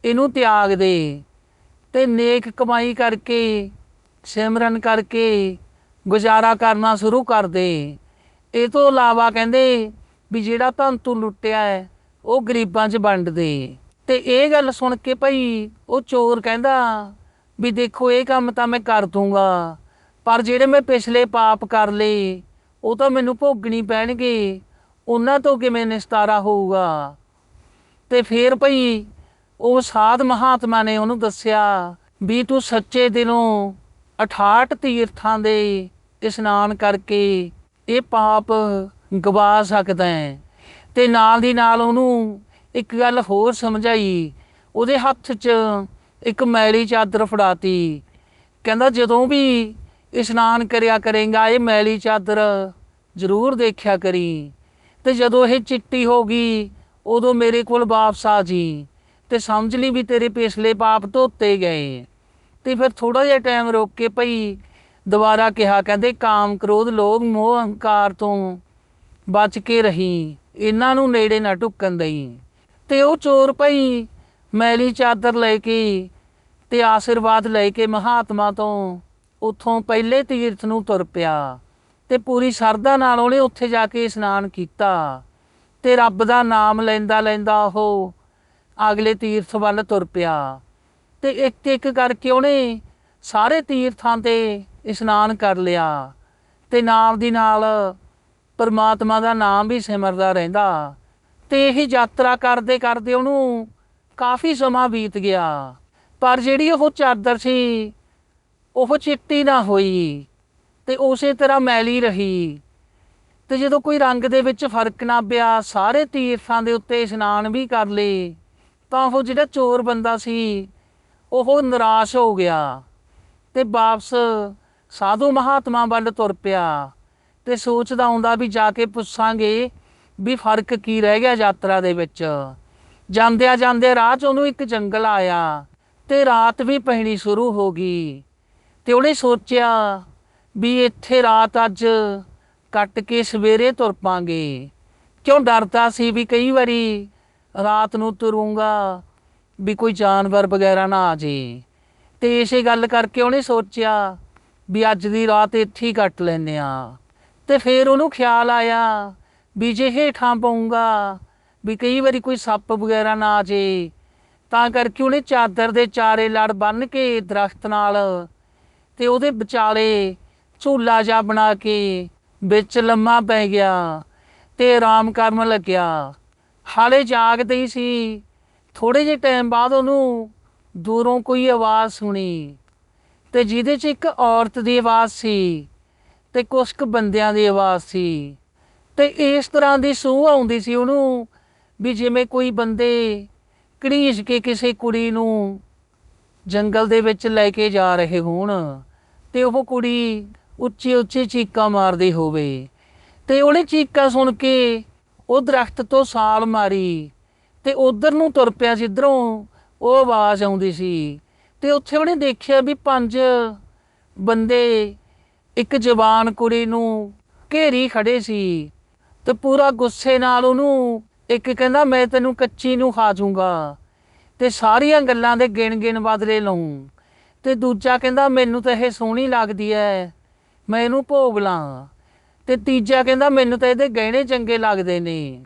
ਇਹਨੂੰ ਤਿਆਗ ਦੇ। ਤੇ ਨੇਕ ਕਮਾਈ ਕਰਕੇ, ਸਿਮਰਨ ਕਰਕੇ ਗੁਜ਼ਾਰਾ ਕਰਨਾ ਸ਼ੁਰੂ ਕਰ ਦੇ। ਇਹ ਤੋਂ ਇਲਾਵਾ ਕਹਿੰਦੇ ਵੀ ਜਿਹੜਾ ਧਨ ਤੂੰ ਲੁੱਟਿਆ ਹੈ, ਉਹ ਗਰੀਬਾਂ 'ਚ ਵੰਡ ਦੇ। ਤੇ ਇਹ ਗੱਲ ਸੁਣ ਕੇ ਭਈ ਉਹ ਚੋਰ ਕਹਿੰਦਾ ਵੀ ਦੇਖੋ, ਇਹ ਕੰਮ ਤਾਂ ਮੈਂ ਕਰ ਦੂੰਗਾ, ਪਰ ਜਿਹੜੇ ਮੈਂ ਪਿਛਲੇ ਪਾਪ ਕਰ ਲਏ, ਉਹ ਤਾਂ ਮੈਨੂੰ ਭੋਗਣੀ ਪੈਣਗੇ। ਉਹਨਾਂ ਤੋਂ ਕਿਵੇਂ ਨਿਸਤਾਰਾ ਹੋਊਗਾ? ਤੇ ਫੇਰ ਭਈ ਉਹ ਸਾਧ ਮਹਾਤਮਾ ਨੇ ਉਹਨੂੰ ਦੱਸਿਆ ਵੀ ਤੂੰ ਸੱਚੇ ਦਿਲੋਂ 68 ਤੀਰਥਾਂ ਦੇ ਇਸ਼ਨਾਨ ਕਰਕੇ ਇਹ ਪਾਪ ਗਵਾ ਸਕਦਾ ਹੈ। ਤੇ ਨਾਲ ਦੀ ਨਾਲ ਉਹਨੂੰ ਇੱਕ ਗੱਲ ਹੋਰ ਸਮਝਾਈ। ਉਹਦੇ ਹੱਥ 'ਚ ਇੱਕ ਮੈਲੀ ਚਾਦਰ ਫੜਾਤੀ। ਕਹਿੰਦਾ, ਜਦੋਂ ਵੀ ਇਸ਼ਨਾਨ ਕਰਿਆ ਕਰੇਗਾ, ਇਹ ਮੈਲੀ ਚਾਦਰ ਜ਼ਰੂਰ ਦੇਖਿਆ ਕਰੀ। ਤੇ ਜਦੋਂ ਇਹ ਚਿੱਟੀ ਹੋ ਗਈ, ਉਦੋਂ ਮੇਰੇ ਕੋਲ ਵਾਪਸ ਆ ਜੀ ਤੇ ਸਮਝ ਲਈ ਵੀ ਤੇਰੇ ਪਿਛਲੇ ਪਾਪ ਧੋਤੇ ਗਏ। ਤੇ ਫਿਰ ਥੋੜਾ ਜਿਹਾ ਟਾਈਮ ਰੋਕ ਕੇ ਭਈ ਦੁਬਾਰਾ ਕਿਹਾ, ਕਹਿੰਦੇ ਕਾਮ ਕ੍ਰੋਧ ਲੋਭ ਮੋਹ ਹੰਕਾਰ ਤੋਂ ਬਚ ਕੇ ਰਹੀ, ਇਹਨਾਂ ਨੂੰ ਨੇੜੇ ਨਾ ਢੁੱਕਣ ਦਈ। ਤੇ ਉਹ ਚੋਰ ਭਈ ਮੈਲੀ ਚਾਦਰ ਲੈ ਕੇ ਤੇ ਆਸ਼ੀਰਵਾਦ ਲੈ ਕੇ ਮਹਾਤਮਾ ਤੋਂ ਉੱਥੋਂ ਪਹਿਲੇ ਤੀਰਥ ਨੂੰ ਤੁਰ ਪਿਆ। ਤੇ ਪੂਰੀ ਸ਼ਰਧਾ ਨਾਲ ਉਹਨੇ ਉੱਥੇ ਜਾ ਕੇ ਇਸ਼ਨਾਨ ਕੀਤਾ ਤੇ ਰੱਬ ਦਾ ਨਾਮ ਲੈਂਦਾ ਲੈਂਦਾ ਉਹ ਅਗਲੇ ਤੀਰਥ ਵੱਲ ਤੁਰ ਪਿਆ ਤੇ ਇੱਕ ਇੱਕ ਕਰਕੇ ਉਹਨੇ ਸਾਰੇ ਤੀਰਥਾਂ ਤੇ ਇਸ਼ਨਾਨ ਕਰ ਲਿਆ ਤੇ ਨਾਲ ਦੀ ਨਾਲ ਪਰਮਾਤਮਾ ਦਾ ਨਾਮ ਵੀ ਸਿਮਰਦਾ ਰਹਿੰਦਾ ਤੇ ਇਹ ਯਾਤਰਾ ਕਰਦੇ ਕਰਦੇ ਉਹਨੂੰ ਕਾਫੀ ਸਮਾਂ ਬੀਤ ਗਿਆ ਪਰ ਜਿਹੜੀ ਉਹ ਚਾਦਰ ਸੀ ਉਹ ਚਿੱਟੀ ਨਾ ਹੋਈ। ਤੇ ਉਸੇ ਤਰ੍ਹਾਂ ਮੈਲੀ ਰਹੀ। ਤੇ ਜਦੋਂ ਕੋਈ ਰੰਗ ਦੇ ਵਿੱਚ ਫ਼ਰਕ ਨਾ ਪਿਆ, ਸਾਰੇ ਤੀਰਥਾਂ ਦੇ ਉੱਤੇ ਇਸ਼ਨਾਨ ਵੀ ਕਰ ਲਏ ਤਾਂ ਉਹ ਜਿਹੜਾ ਚੋਰ ਬੰਦਾ ਸੀ, ਉਹ ਨਿਰਾਸ਼ ਹੋ ਗਿਆ ਤੇ ਵਾਪਸ ਸਾਧੂ ਮਹਾਤਮਾ ਵੱਲ ਤੁਰ ਪਿਆ ਤੇ ਸੋਚਦਾ ਹੁੰਦਾ ਵੀ ਜਾ ਕੇ ਪੁੱਛਾਂਗੇ ਵੀ ਫ਼ਰਕ ਕੀ ਰਹਿ ਗਿਆ ਯਾਤਰਾ ਦੇ ਵਿੱਚ। ਜਾਂਦਿਆਂ ਜਾਂਦੇ ਰਾਹ 'ਚ ਉਹਨੂੰ ਇੱਕ ਜੰਗਲ ਆਇਆ ਤੇ ਰਾਤ ਵੀ ਪੈਣੀ ਸ਼ੁਰੂ ਹੋ ਗਈ ਤੇ ਉਹਨੇ ਸੋਚਿਆ ਵੀ ਇੱਥੇ ਰਾਤ ਅੱਜ ਕੱਟ ਕੇ ਸਵੇਰੇ ਤੁਰ ਪਾਂਗੇ। ਕਿਉਂ ਡਰਦਾ ਸੀ ਵੀ ਕਈ ਵਾਰੀ ਰਾਤ ਨੂੰ ਤੁਰੂੰਗਾ ਵੀ ਕੋਈ ਜਾਨਵਰ ਵਗੈਰਾ ਨਾ ਆ ਜੇ। ਤੇ ਇਸੇ ਗੱਲ ਕਰਕੇ ਉਹਨੇ ਸੋਚਿਆ ਵੀ ਅੱਜ ਦੀ ਰਾਤ ਇੱਥੇ ਹੀ ਕੱਟ ਲੈਨੇ ਆ ਤੇ ਫਿਰ ਉਹਨੂੰ ਖਿਆਲ ਆਇਆ ਵੀ ਜੇ ਹੇਠਾਂ ਪਊਂਗਾ ਵੀ ਕਈ ਵਾਰੀ ਕੋਈ ਸੱਪ ਵਗੈਰਾ ਨਾ ਆ ਜੇ, ਤਾਂ ਕਰਕੇ ਉਹਨੇ ਚਾਦਰ ਦੇ ਚਾਰੇ ਲੜ ਬੰਨ ਕੇ ਦਰਖਤ ਨਾਲ ਤੇ ਉਹਦੇ ਵਿਚਾਲੇ ਝੂਲਾ ਜਾ ਬਣਾ ਕੇ ਵਿੱਚ ਲੰਮਾ ਪੈ ਗਿਆ ਤੇ ਆਰਾਮ ਕਰਨ ਲੱਗਿਆ। ਹਾਲੇ ਜਾਗਦੇ ਹੀ ਸੀ। ਥੋੜੇ ਜਿਹੇ ਟਾਈਮ ਬਾਅਦ ਉਹਨੂੰ ਦੂਰੋਂ ਕੋਈ ਆਵਾਜ਼ ਸੁਣੀ ਤੇ ਜਿਹਦੇ 'ਚ ਇੱਕ ਔਰਤ ਦੀ ਆਵਾਜ਼ ਸੀ ਤੇ ਕੁਝ ਕੁ ਬੰਦਿਆਂ ਦੀ ਆਵਾਜ਼ ਸੀ ਤੇ ਇਸ ਤਰ੍ਹਾਂ ਦੀ ਸੂਹ ਆਉਂਦੀ ਸੀ ਉਹਨੂੰ ਵੀ ਜਿਵੇਂ ਕੋਈ ਬੰਦੇ ਘੜੀਸ ਕੇ ਕਿਸੇ ਕੁੜੀ ਨੂੰ ਜੰਗਲ ਦੇ ਵਿੱਚ ਲੈ ਕੇ ਜਾ ਰਹੇ ਹੋਣ ਤੇ ਉਹ ਕੁੜੀ ਉੱਚੀ ਉੱਚੀ ਚੀਕਾਂ ਮਾਰਦੀ ਹੋਵੇ। ਤੇ ਉਹਨੇ ਚੀਕਾਂ ਸੁਣ ਕੇ ਉਹ ਦਰਖਤ ਤੋਂ ਸਾਲ ਮਾਰੀ ਤੇ ਉਧਰ ਨੂੰ ਤੁਰ ਪਿਆ ਜਿੱਧਰੋਂ ਉਹ ਆਵਾਜ਼ ਆਉਂਦੀ ਸੀ। ਤੇ ਉੱਥੇ ਉਹਨੇ ਦੇਖਿਆ ਵੀ ਪੰਜ ਬੰਦੇ, ਇੱਕ ਜਵਾਨ ਕੁੜੀ ਨੂੰ ਘੇਰੀ ਖੜੇ ਸੀ ਤੇ ਪੂਰਾ ਗੁੱਸੇ ਨਾਲ ਉਹਨੂੰ ਇੱਕ ਕਹਿੰਦਾ, ਮੈਂ ਤੈਨੂੰ ਕੱਚੀ ਨੂੰ ਖਾ ਜਾਊਂਗਾ ਤੇ ਸਾਰੀਆਂ ਗੱਲਾਂ ਦੇ ਗਿਣ ਗਿਣ ਬਦਲੇ ਲਊਂ ਤੇ ਦੂਜਾ ਕਹਿੰਦਾ, ਮੈਨੂੰ ਤਾਂ ਇਹ ਸੋਹਣੀ ਲੱਗਦੀ ਐ। ਮੈਂ ਇਹਨੂੰ ਭੋਗ ਲਾਂ ਤੇ ਤੀਜਾ ਕਹਿੰਦਾ, ਮੈਨੂੰ ਤਾਂ ਇਹਦੇ ਗਹਿਣੇ ਚੰਗੇ ਲੱਗਦੇ ਨੇ।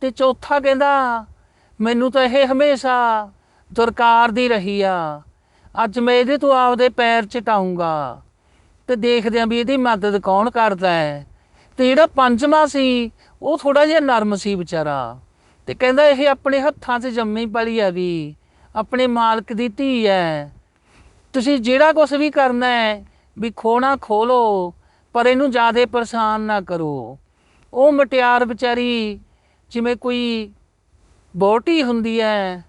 ਤੇ ਚੌਥਾ ਕਹਿੰਦਾ, ਮੈਨੂੰ ਤਾਂ ਇਹ ਹਮੇਸ਼ਾ ਦੁਰਕਾਰ ਦੀ ਰਹੀ ਆ। ਅੱਜ ਮੈਂ ਇਹਦੇ ਤੋਂ ਆਪਦੇ ਪੈਰ ਚਟਾਉਂਗਾ। ਤੇ ਦੇਖਦੇ ਆਂ ਵੀ ਇਹਦੀ ਮਦਦ ਕੌਣ ਕਰਦਾ ਹੈ? ਤੇ ਜਿਹੜਾ ਪੰਜਵਾਂ ਸੀ, ਉਹ ਥੋੜਾ ਜਿਹਾ ਨਰਮ ਸੀ ਵਿਚਾਰਾ। ਤੇ ਕਹਿੰਦਾ, ਇਹ ਆਪਣੇ ਹੱਥਾਂ 'ਚ ਜੰਮੀ ਪਲੀ ਆ ਵੀ। ਆਪਣੇ ਮਾਲਕ ਦੀ ਧੀ ਹੈ। ਤੁਸੀਂ ਜਿਹੜਾ ਕੁਝ ਵੀ ਕਰਨਾ ਹੈ ਵੀ ਖੋਣਾ ਖੋਲੋ, ਪਰ ਇਹਨੂੰ ਜ਼ਿਆਦਾ ਪਰੇਸ਼ਾਨ ਨਾ ਕਰੋ। ਉਹ ਮਟਿਆਰ ਵਿਚਾਰੀ, ਜਿਵੇਂ ਕੋਈ ਬੋਟੀ ਹੁੰਦੀ ਹੈ,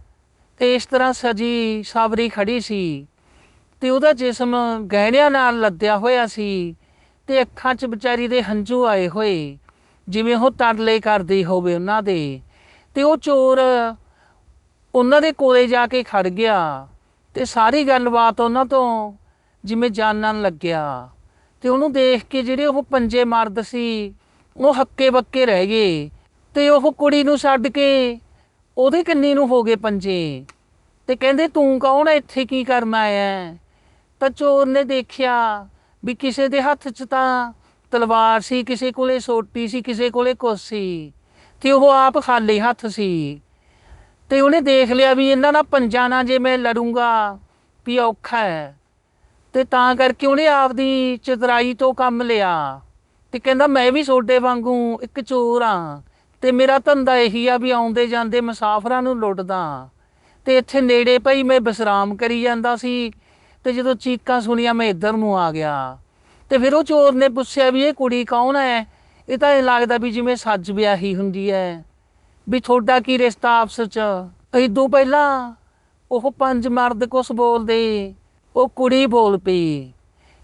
ਤੇ ਇਸ ਤਰ੍ਹਾਂ ਸਜੀ ਸਾਬਰੀ ਖੜੀ ਸੀ, ਤੇ ਉਹਦਾ ਜਿਸਮ ਗਹਿਣਿਆਂ ਨਾਲ ਲੱਦਿਆ ਹੋਇਆ ਸੀ, ਤੇ ਅੱਖਾਂ 'ਚ ਵਿਚਾਰੀ ਦੇ ਹੰਝੂ ਆਏ ਹੋਏ, ਜਿਵੇਂ ਉਹ ਤਰਲੇ ਕਰਦੀ ਹੋਵੇ ਉਹਨਾਂ ਦੇ। ਤੇ ਉਹ ਚੋਰ ਉਹਨਾਂ ਦੇ ਕੋਲੇ ਜਾ ਕੇ ਖੜ ਗਿਆ, ਤੇ ਸਾਰੀ ਗੱਲਬਾਤ ਉਹਨਾਂ ਤੋਂ ਜਿਵੇਂ ਜਾਣਨ ਲੱਗਿਆ। ਤੇ ਉਹਨੂੰ ਦੇਖ ਕੇ ਜਿਹੜੇ ਉਹ ਪੰਜੇ ਮਰਦ ਸੀ, ਉਹ ਹੱਕੇ ਬੱਕੇ ਰਹਿ ਗਏ। ਤੇ ਉਹ ਕੁੜੀ ਨੂੰ ਛੱਡ ਕੇ ਉਹਦੇ ਕੰਨੀ ਨੂੰ ਹੋ ਗਏ ਪੰਜੇ। ਤੇ ਕਹਿੰਦੇ, ਤੂੰ ਕੌਣ ਹੈ ਇੱਥੇ ਕੀ ਕਰਨ ਆਇਆ ਹੈ? ਤਾਂ ਚੋਰ ਨੇ ਦੇਖਿਆ ਵੀ ਕਿਸੇ ਦੇ ਹੱਥ 'ਚ ਤਾਂ ਤਲਵਾਰ ਸੀ, ਕਿਸੇ ਕੋਲੇ ਸੋਟੀ ਸੀ, ਕਿਸੇ ਕੋਲੇ ਕੁਛ ਸੀ। ਤੇ ਉਹ ਆਪ ਖਾਲੀ ਹੱਥ ਸੀ। ਤੇ ਉਹਨੇ ਦੇਖ ਲਿਆ ਵੀ ਇਹਨਾਂ ਨਾਲ ਪੰਜਾਂ ਨਾਲ ਜੇ ਮੈਂ ਲੜੂੰਗਾ, ਵੀ ਔਖਾ ਹੈ ਤੇ ਤਾਂ ਕਰਕੇ ਉਹਨੇ ਆਪਦੀ ਚਤਰਾਈ ਤੋਂ ਕੰਮ ਲਿਆ। ਤੇ ਕਹਿੰਦਾ, ਮੈਂ ਵੀ ਸੋਡੇ ਵਾਂਗੂ ਇੱਕ ਚੋਰ ਆ ਤੇ ਮੇਰਾ ਧੰਦਾ ਇਹੀ ਆ ਵੀ ਆਉਂਦੇ ਜਾਂਦੇ ਮੁਸਾਫਰਾਂ ਨੂੰ ਲੁੱਟਦਾ। ਤੇ ਇੱਥੇ ਨੇੜੇ ਪਈ ਮੈਂ ਵਿਸਰਾਮ ਕਰੀ ਜਾਂਦਾ ਸੀ ਤੇ ਜਦੋਂ ਚੀਕਾਂ ਸੁਣੀਆਂ ਮੈਂ ਇੱਧਰ ਨੂੰ ਆ ਗਿਆ। ਤੇ ਫਿਰ ਉਹ ਚੋਰ ਨੇ ਪੁੱਛਿਆ ਵੀ, ਇਹ ਕੁੜੀ ਕੌਣ ਹੈ ਇਹ ਤਾਂ ਇਹ ਲੱਗਦਾ ਵੀ ਜਿਵੇਂ ਸੱਜ ਵਿਆਹੀ ਹੁੰਦੀ ਹੈ ਵੀ ਤੁਹਾਡਾ ਕੀ ਰਿਸ਼ਤਾ ਆਪਸ ਚ? ਇਦੋਂ ਪਹਿਲਾਂ ਉਹ ਪੰਜ ਮਰਦ ਕੁਛ ਬੋਲਦੇ। ਉਹ ਕੁੜੀ ਬੋਲ ਪਈ।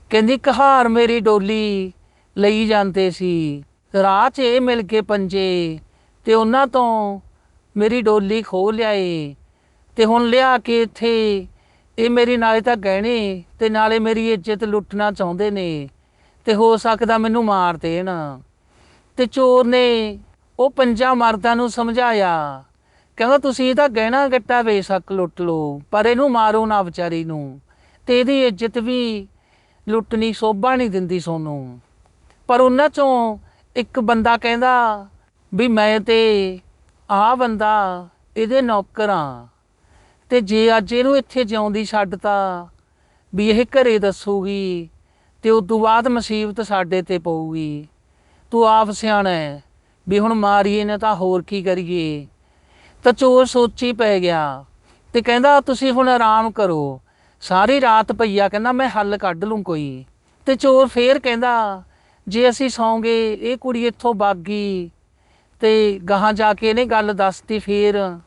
ਕਹਿੰਦੀ, ਕਹਾਰ ਮੇਰੀ ਡੋਲੀ ਲਈ ਜਾਂਦੇ ਸੀ। ਰਾਹ 'ਚ ਇਹ ਮਿਲ ਕੇ ਪੰਜੇ ਤੇ ਉਹਨਾਂ ਤੋਂ ਮੇਰੀ ਡੋਲੀ ਖੋਹ ਲਿਆਏ ਤੇ ਹੁਣ ਲਿਆ ਕੇ ਇੱਥੇ। ਇਹ ਮੇਰੀ ਨਾਲੇ ਤਾਂ ਗਹਿਣੇ ਤੇ ਨਾਲੇ ਮੇਰੀ ਇੱਜ਼ਤ ਲੁੱਟਣਾ ਚਾਹੁੰਦੇ ਨੇ ਤੇ ਹੋ ਸਕਦਾ ਮੈਨੂੰ ਮਾਰ ਦੇਣ। ਤੇ ਚੋਰ ਨੇ ਉਹ ਪੰਜਾਂ ਮਰਦਾਂ ਨੂੰ ਸਮਝਾਇਆ। ਕਹਿੰਦਾ, ਤੁਸੀਂ ਇਹਦਾ ਗਹਿਣਾ ਗੱਟਾ ਬੇਸ਼ੱਕ ਲੁੱਟ ਲਓ, ਪਰ ਇਹਨੂੰ ਮਾਰੋ ਨਾ ਵਿਚਾਰੀ ਨੂੰ। ਤੇ ਇਹਦੀ ਇੱਜ਼ਤ ਵੀ ਲੁੱਟਣੀ, ਸੋਭਾ ਨਹੀਂ ਦਿੰਦੀ ਸੋਨੂੰ। ਪਰ ਉਹਨਾਂ ਚੋਂ ਇੱਕ ਬੰਦਾ ਕਹਿੰਦਾ ਵੀ ਮੈਂ ਤੇ ਆਹ ਬੰਦਾ ਇਹਦੇ ਨੌਕਰ ਆ। ਤੇ ਜੇ ਅੱਜ ਇਹਨੂੰ ਇੱਥੇ ਜਿਉਂਦੀ ਛੱਡਤਾ ਵੀ ਇਹ ਘਰੇ ਦੱਸੂਗੀ ਤੇ ਉਸ ਤੋਂ ਬਾਅਦ ਮੁਸੀਬਤ ਸਾਡੇ ਤੇ ਪਊਗੀ। ਤੂੰ ਆਪ ਸਿਆਣਾ ਹੈ ਵੀ ਹੁਣ ਮਾਰੀਏ ਨਾ ਤਾਂ ਹੋਰ ਕੀ ਕਰੀਏ। ਤਾਂ ਚੋਰ ਸੋਚੀ ਪੈ ਗਿਆ ਤੇ ਕਹਿੰਦਾ ਤੁਸੀਂ ਹੁਣ ਆਰਾਮ ਕਰੋ। ਸਾਰੀ ਰਾਤ ਭਈਆ ਕਹਿੰਦਾ, ਮੈਂ ਹੱਲ ਕੱਢ ਲੂੰ ਕੋਈ। ਤੇ ਚੋਰ ਫੇਰ ਕਹਿੰਦਾ, ਜੇ ਅਸੀਂ ਸੌਂਗੇ, ਇਹ ਕੁੜੀ ਇੱਥੋਂ ਭੱਗ ਗਈ। ਤੇ ਗਾਹਾਂ ਜਾ ਕੇ ਇਹਨੇ ਗੱਲ ਦੱਸਤੀ ਫੇਰ।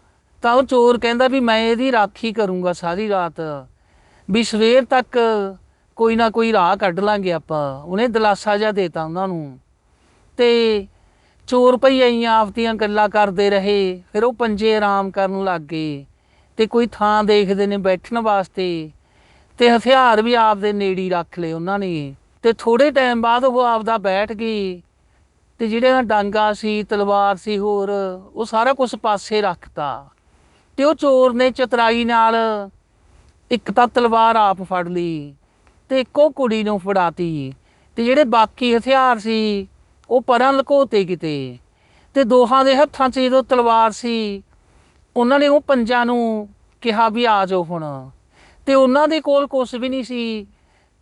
ਤਾਂ ਉਹ ਚੋਰ ਕਹਿੰਦਾ ਵੀ ਮੈਂ ਇਹਦੀ ਰਾਖੀ ਕਰੂੰਗਾ ਸਾਰੀ ਰਾਤ। ਵੀ ਸਵੇਰ ਤੱਕ ਕੋਈ ਨਾ ਕੋਈ ਰਾਹ ਕੱਢ ਲਾਂਗੇ ਆਪਾਂ। ਉਹਨੇ ਦਲਾਸਾ ਜਿਹਾ ਦੇਤਾ ਉਹਨਾਂ ਨੂੰ। ਤੇ ਚੋਰ ਭਈ ਆਈਆਂ ਆਪਦੀਆਂ ਗੱਲਾਂ ਕਰਦੇ ਰਹੇ। ਫਿਰ ਉਹ ਪੰਜੇ ਆਰਾਮ ਕਰਨ ਲੱਗ ਗਏ। ਤੇ ਕੋਈ ਥਾਂ ਦੇਖਦੇ ਨੇ ਬੈਠਣ ਵਾਸਤੇ। ਤੇ ਹਥਿਆਰ ਵੀ ਆਪਦੇ ਨੇੜੇ ਹੀ ਰੱਖ ਲਏ ਉਹਨਾਂ ਨੇ। ਤੇ ਥੋੜੇ ਟਾਈਮ ਬਾਅਦ ਉਹ ਆਪਦਾ ਬੈਠ ਗਈ ਤੇ ਜਿਹੜੇ ਡਾਂਗਾ ਸੀ, ਤਲਵਾਰ ਸੀ ਹੋਰ, ਉਹ ਸਾਰਾ ਕੁਝ ਪਾਸੇ ਰੱਖਤਾ। ਤੇ ਉਹ ਚੋਰ ਨੇ ਚਤਰਾਈ ਨਾਲ ਇੱਕ ਤਾਂ ਤਲਵਾਰ ਆਪ ਫੜ ਲਈ ਤੇ ਇੱਕੋ ਕੁੜੀ ਨੂੰ ਫੜਾਤੀ। ਤੇ ਜਿਹੜੇ ਬਾਕੀ ਹਥਿਆਰ ਸੀ, ਉਹ ਪਰਾਂ ਲੁਕੋਤੇ ਕਿਤੇ। ਤੇ ਦੋਹਾਂ ਦੇ ਹੱਥਾਂ 'ਚ ਜਦੋਂ ਤਲਵਾਰ ਸੀ, ਉਹਨਾਂ ਨੇ ਉਹ ਪੰਜਾਂ ਨੂੰ ਕਿਹਾ ਵੀ ਆ ਜਾਓ ਹੁਣ। ਤੇ ਉਹਨਾਂ ਦੇ ਕੋਲ ਕੁਛ ਵੀ ਨਹੀਂ ਸੀ।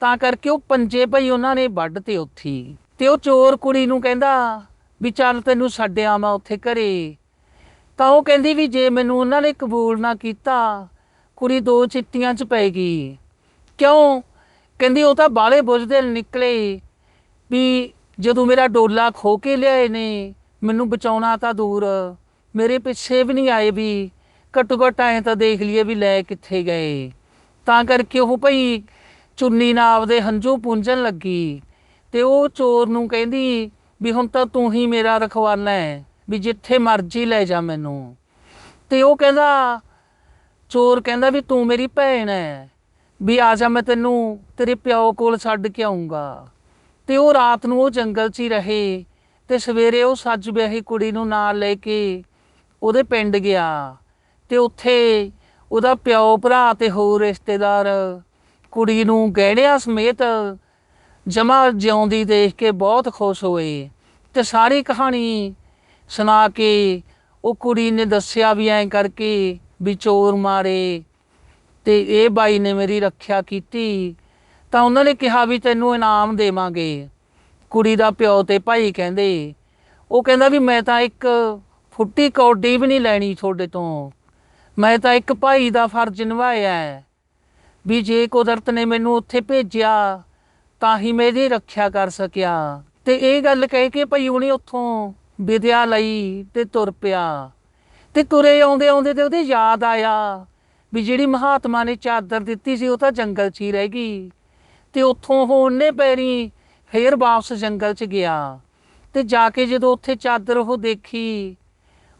ਤਾਂ ਕਰਕੇ ਉਹ ਪੰਜੇ ਭਈ ਉਹਨਾਂ ਨੇ ਵੱਢ ਤੇ ਉੱਥੀ। ਤੇ ਉਹ ਚੋਰ ਕੁੜੀ ਨੂੰ ਕਹਿੰਦਾ, ਵੀ ਚੱਲ ਤੈਨੂੰ ਛੱਡ ਆਵਾਂ ਉੱਥੇ ਘਰੇ। ਤਾਂ ਉਹ ਕਹਿੰਦੀ ਵੀ ਜੇ ਮੈਨੂੰ ਉਹਨਾਂ ਨੇ ਕਬੂਲ ਨਾ ਕੀਤਾ, ਕੁੜੀ ਦੋ ਚਿੱਟੀਆਂ 'ਚ ਪੈ ਕਿਉਂ? ਕਹਿੰਦੀ ਉਹ ਤਾਂ ਬਾਲੇ ਬੁਝਦੇ ਨਿਕਲੇ। ਵੀ ਜਦੋਂ ਮੇਰਾ ਡੋਲਾ ਖੋ ਕੇ ਲਿਆਏ ਨੇ, ਮੈਨੂੰ ਬਚਾਉਣਾ ਤਾਂ ਦੂਰ। ਮੇਰੇ ਪਿੱਛੇ ਵੀ ਨਹੀਂ ਆਏ ਵੀ। ਘੱਟੋ ਘੱਟ ਐਂ ਤਾਂ ਦੇਖ ਲਈਏ ਵੀ ਲੈ ਕਿੱਥੇ ਗਏ। ਤਾਂ ਕਰਕੇ ਉਹ ਭਈ ਚੁੰਨੀ ਨਾਲ ਆਪਦੇ ਹੰਝੂ ਪੂੰਝਣ ਲੱਗੀ ਤੇ ਉਹ ਚੋਰ ਨੂੰ ਕਹਿੰਦੀ ਵੀ ਹੁਣ ਤਾਂ ਤੂੰ ਹੀ ਮੇਰਾ ਰਖਵਾਲਾ ਹੈ, ਵੀ ਜਿੱਥੇ ਮਰਜ਼ੀ ਲੈ ਜਾ ਮੈਨੂੰ। ਤੇ ਉਹ ਕਹਿੰਦਾ, ਚੋਰ ਕਹਿੰਦਾ ਵੀ ਤੂੰ ਮੇਰੀ ਭੈਣ ਹੈ, ਵੀ ਆ ਜਾ ਮੈਂ ਤੈਨੂੰ ਤੇਰੇ ਪਿਓ ਕੋਲ ਛੱਡ ਕੇ ਆਉਂਗਾ ਤੇ ਉਹ ਰਾਤ ਨੂੰ ਉਹ ਜੰਗਲ 'ਚ ਹੀ ਰਹੇ ਤੇ ਸਵੇਰੇ ਉਹ ਸੱਜ ਵਿਆਹੀ ਕੁੜੀ ਨੂੰ ਨਾਲ ਲੈ ਕੇ ਉਹਦੇ ਪਿੰਡ ਗਿਆ ਤੇ ਉੱਥੇ ਉਹਦਾ ਪਿਓ, ਭਰਾ ਤੇ ਹੋਰ ਰਿਸ਼ਤੇਦਾਰ ਕੁੜੀ ਨੂੰ ਗਹਿਣਿਆਂ ਸਮੇਤ ਜਮਾ ਜਿਉਂਦੀ ਦੇਖ ਕੇ ਬਹੁਤ ਖੁਸ਼ ਹੋਏ ਤੇ ਸਾਰੀ ਕਹਾਣੀ ਸੁਣਾ ਕੇ ਉਹ ਕੁੜੀ ਨੇ ਦੱਸਿਆ ਵੀ ਐਂ ਕਰਕੇ ਵੀ ਚੋਰ ਮਾਰੇ ਤੇ ਇਹ ਬਾਈ ਨੇ ਮੇਰੀ ਰੱਖਿਆ ਕੀਤੀ ਤਾਂ ਉਹਨਾਂ ਨੇ ਕਿਹਾ ਵੀ ਤੈਨੂੰ ਇਨਾਮ ਦੇਵਾਂਗੇ। ਕੁੜੀ ਦਾ ਪਿਓ ਤੇ ਭਾਈ ਕਹਿੰਦੇ, ਉਹ ਕਹਿੰਦਾ ਵੀ ਮੈਂ ਤਾਂ ਇੱਕ ਫੁੱਟੀ ਕੌਡੀ ਵੀ ਨਹੀਂ ਲੈਣੀ ਤੁਹਾਡੇ ਤੋਂ। ਮੈਂ ਤਾਂ ਇੱਕ ਭਾਈ ਦਾ ਫਰਜ਼ ਨਿਭਾਇਆ ਹੈ ਵੀ ਜੇ ਕੁਦਰਤ ਨੇ ਮੈਨੂੰ ਉੱਥੇ ਭੇਜਿਆ, ਤਾਂ ਹੀ ਮੈਂ ਇਹਦੀ ਰੱਖਿਆ ਕਰ ਸਕਿਆ। ਤੇ ਇਹ ਗੱਲ ਕਹਿ ਕੇ ਭਈ ਉਹਨੇ ਉੱਥੋਂ ਵਿਦਿਆ ਲਈ ਤੇ ਤੁਰ ਪਿਆ। ਤੇ ਤੁਰੇ ਆਉਂਦੇ ਆਉਂਦੇ ਤੇ ਉਹਦੇ ਯਾਦ ਆਇਆ ਵੀ ਜਿਹੜੀ ਮਹਾਤਮਾ ਨੇ ਚਾਦਰ ਦਿੱਤੀ ਸੀ, ਉਹ ਤਾਂ ਜੰਗਲ 'ਚ ਹੀ ਰਹਿ ਗਈ। ਤੇ ਉੱਥੋਂ ਉਹ ਉਹਨੇ ਪੈਰੀ ਫੇਰ ਵਾਪਸ ਜੰਗਲ 'ਚ ਗਿਆ। ਤੇ ਜਾ ਕੇ ਜਦੋਂ ਉੱਥੇ ਚਾਦਰ ਉਹ ਦੇਖੀ,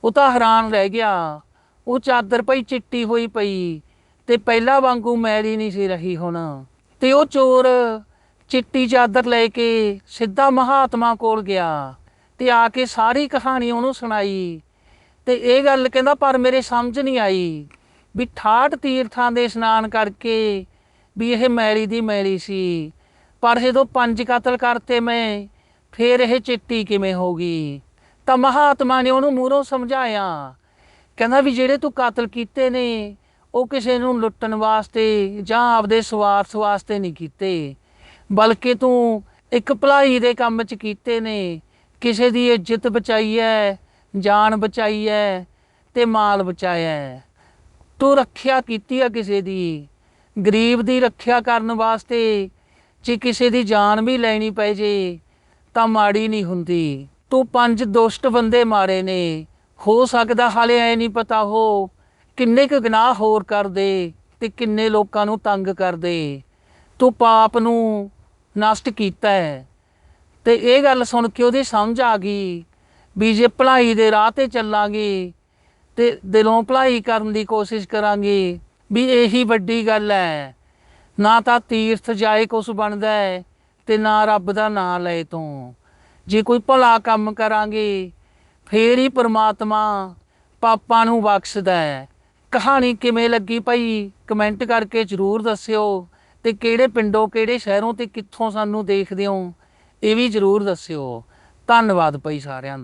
ਉਹ ਤਾਂ ਹੈਰਾਨ ਰਹਿ ਗਿਆ। ਉਹ ਚਾਦਰ ਪਈ, ਚਿੱਟੀ ਹੋਈ ਪਈ ਤੇ ਪਹਿਲਾਂ ਵਾਂਗੂ ਮੈਲੀ ਨਹੀਂ ਸੀ ਰਹੀ ਹੁਣ। ਤੇ ਉਹ ਚੋਰ ਚਿੱਟੀ ਚਾਦਰ ਲੈ ਕੇ ਸਿੱਧਾ ਮਹਾਤਮਾ ਕੋਲ ਗਿਆ ਤੇ ਆ ਕੇ ਸਾਰੀ ਕਹਾਣੀ ਉਹਨੂੰ ਸੁਣਾਈ। ਤੇ ਇਹ ਗੱਲ ਕਹਿੰਦਾ, ਪਰ ਮੇਰੇ ਸਮਝ ਨਹੀਂ ਆਈ ਵੀ 68 ਤੀਰਥਾਂ ਦੇ ਇਸ਼ਨਾਨ ਕਰਕੇ ਵੀ ਇਹ ਮੈਲੀ ਦੀ ਮੈਲੀ ਸੀ। ਪਰ ਜਦੋਂ ਪੰਜ ਕਤਲ ਕਰਤੇ ਮੈਂ, ਫੇਰ ਇਹ ਚਿੱਟੀ ਕਿਵੇਂ ਹੋ ਗਈ? ਤਾਂ ਮਹਾਤਮਾ ਨੇ ਉਹਨੂੰ ਮੂਹਰੋਂ ਸਮਝਾਇਆ ਕਹਿੰਦਾ ਵੀ ਜਿਹੜੇ ਤੂੰ ਕਤਲ ਕੀਤੇ ਨੇ, ਉਹ ਕਿਸੇ ਨੂੰ ਲੁੱਟਣ ਵਾਸਤੇ ਜਾਂ ਆਪਦੇ ਸਵਾਰਥ ਵਾਸਤੇ ਨਹੀਂ ਕੀਤੇ। ਬਲਕਿ ਤੂੰ ਇੱਕ ਭਲਾਈ ਦੇ ਕੰਮ 'ਚ ਕੀਤੇ ਨੇ, ਕਿਸੇ ਦੀ ਇੱਜ਼ਤ ਬਚਾਈ ਹੈ ਜਾਨ ਬਚਾਈ ਹੈ ਤੇ ਮਾਲ ਬਚਾਇਆ ਹੈ ਤੂੰ ਰੱਖਿਆ ਕੀਤੀ ਆ ਕਿਸੇ ਦੀ, ਗਰੀਬ ਦੀ ਰੱਖਿਆ ਕਰਨ ਵਾਸਤੇ ਜੇ ਕਿਸੇ ਦੀ ਜਾਨ ਵੀ ਲੈਣੀ ਪੈ ਜੇ ਤਾਂ ਮਾੜੀ ਨਹੀਂ ਹੁੰਦੀ। ਤੂੰ ਪੰਜ ਦੁਸ਼ਟ ਬੰਦੇ ਮਾਰੇ ਨੇ ਹੋ ਸਕਦਾ ਹਾਲੇ ਐ ਨਹੀਂ ਪਤਾ ਉਹ ਕਿੰਨੇ ਕੁ ਗੁਨਾਹ ਹੋਰ ਕਰਦੇ ਤੇ ਕਿੰਨੇ ਲੋਕਾਂ ਨੂੰ ਤੰਗ ਕਰਦੇ। ਤੂੰ ਪਾਪ ਨੂੰ ਨਸ਼ਟ ਕੀਤਾ ਹੈ ਤੇ ਇਹ ਗੱਲ ਸੁਣ ਕੇ ਉਹਦੀ ਸਮਝ ਆ ਗਈ ਵੀ ਜੇ ਭਲਾਈ ਦੇ ਰਾਹ ਤੇ ਚੱਲਾਂਗੇ ਤੇ ਦਿਲੋਂ ਭਲਾਈ ਕਰਨ ਦੀ ਕੋਸ਼ਿਸ਼ ਕਰਾਂਗੇ ਵੀ ਇਹੀ ਵੱਡੀ ਗੱਲ ਹੈ ਨਾ ਤਾਂ ਤੀਰਥ ਜਾਏ ਕੁਛ ਬਣਦਾ ਹੈ ਤੇ ਨਾ ਰੱਬ ਦਾ ਨਾਮ ਲਏ ਤੋਂ। ਜੇ ਕੋਈ ਭਲਾ ਕੰਮ ਕਰਾਂਗੇ ਫੇਰ ਹੀ ਪ੍ਰਮਾਤਮਾ ਪਾਪਾਂ ਨੂੰ ਬਖਸ਼ਦਾ ਹੈ। ਕਹਾਣੀ ਕਿਵੇਂ ਲੱਗੀ ਭਾਈ? ਕਮੈਂਟ ਕਰਕੇ ਜਰੂਰ ਦੱਸਿਓ ਤੇ ਕਿਹੜੇ ਪਿੰਡੋਂ, ਕਿਹੜੇ ਸ਼ਹਿਰੋਂ ਤੇ ਕਿੱਥੋਂ ਸਾਨੂੰ ਦੇਖਦੇ ਹੋ, ਇਹ ਵੀ ਜਰੂਰ ਦੱਸਿਓ। ਧੰਨਵਾਦ ਭਾਈ ਸਾਰਿਆਂ ਦਾ।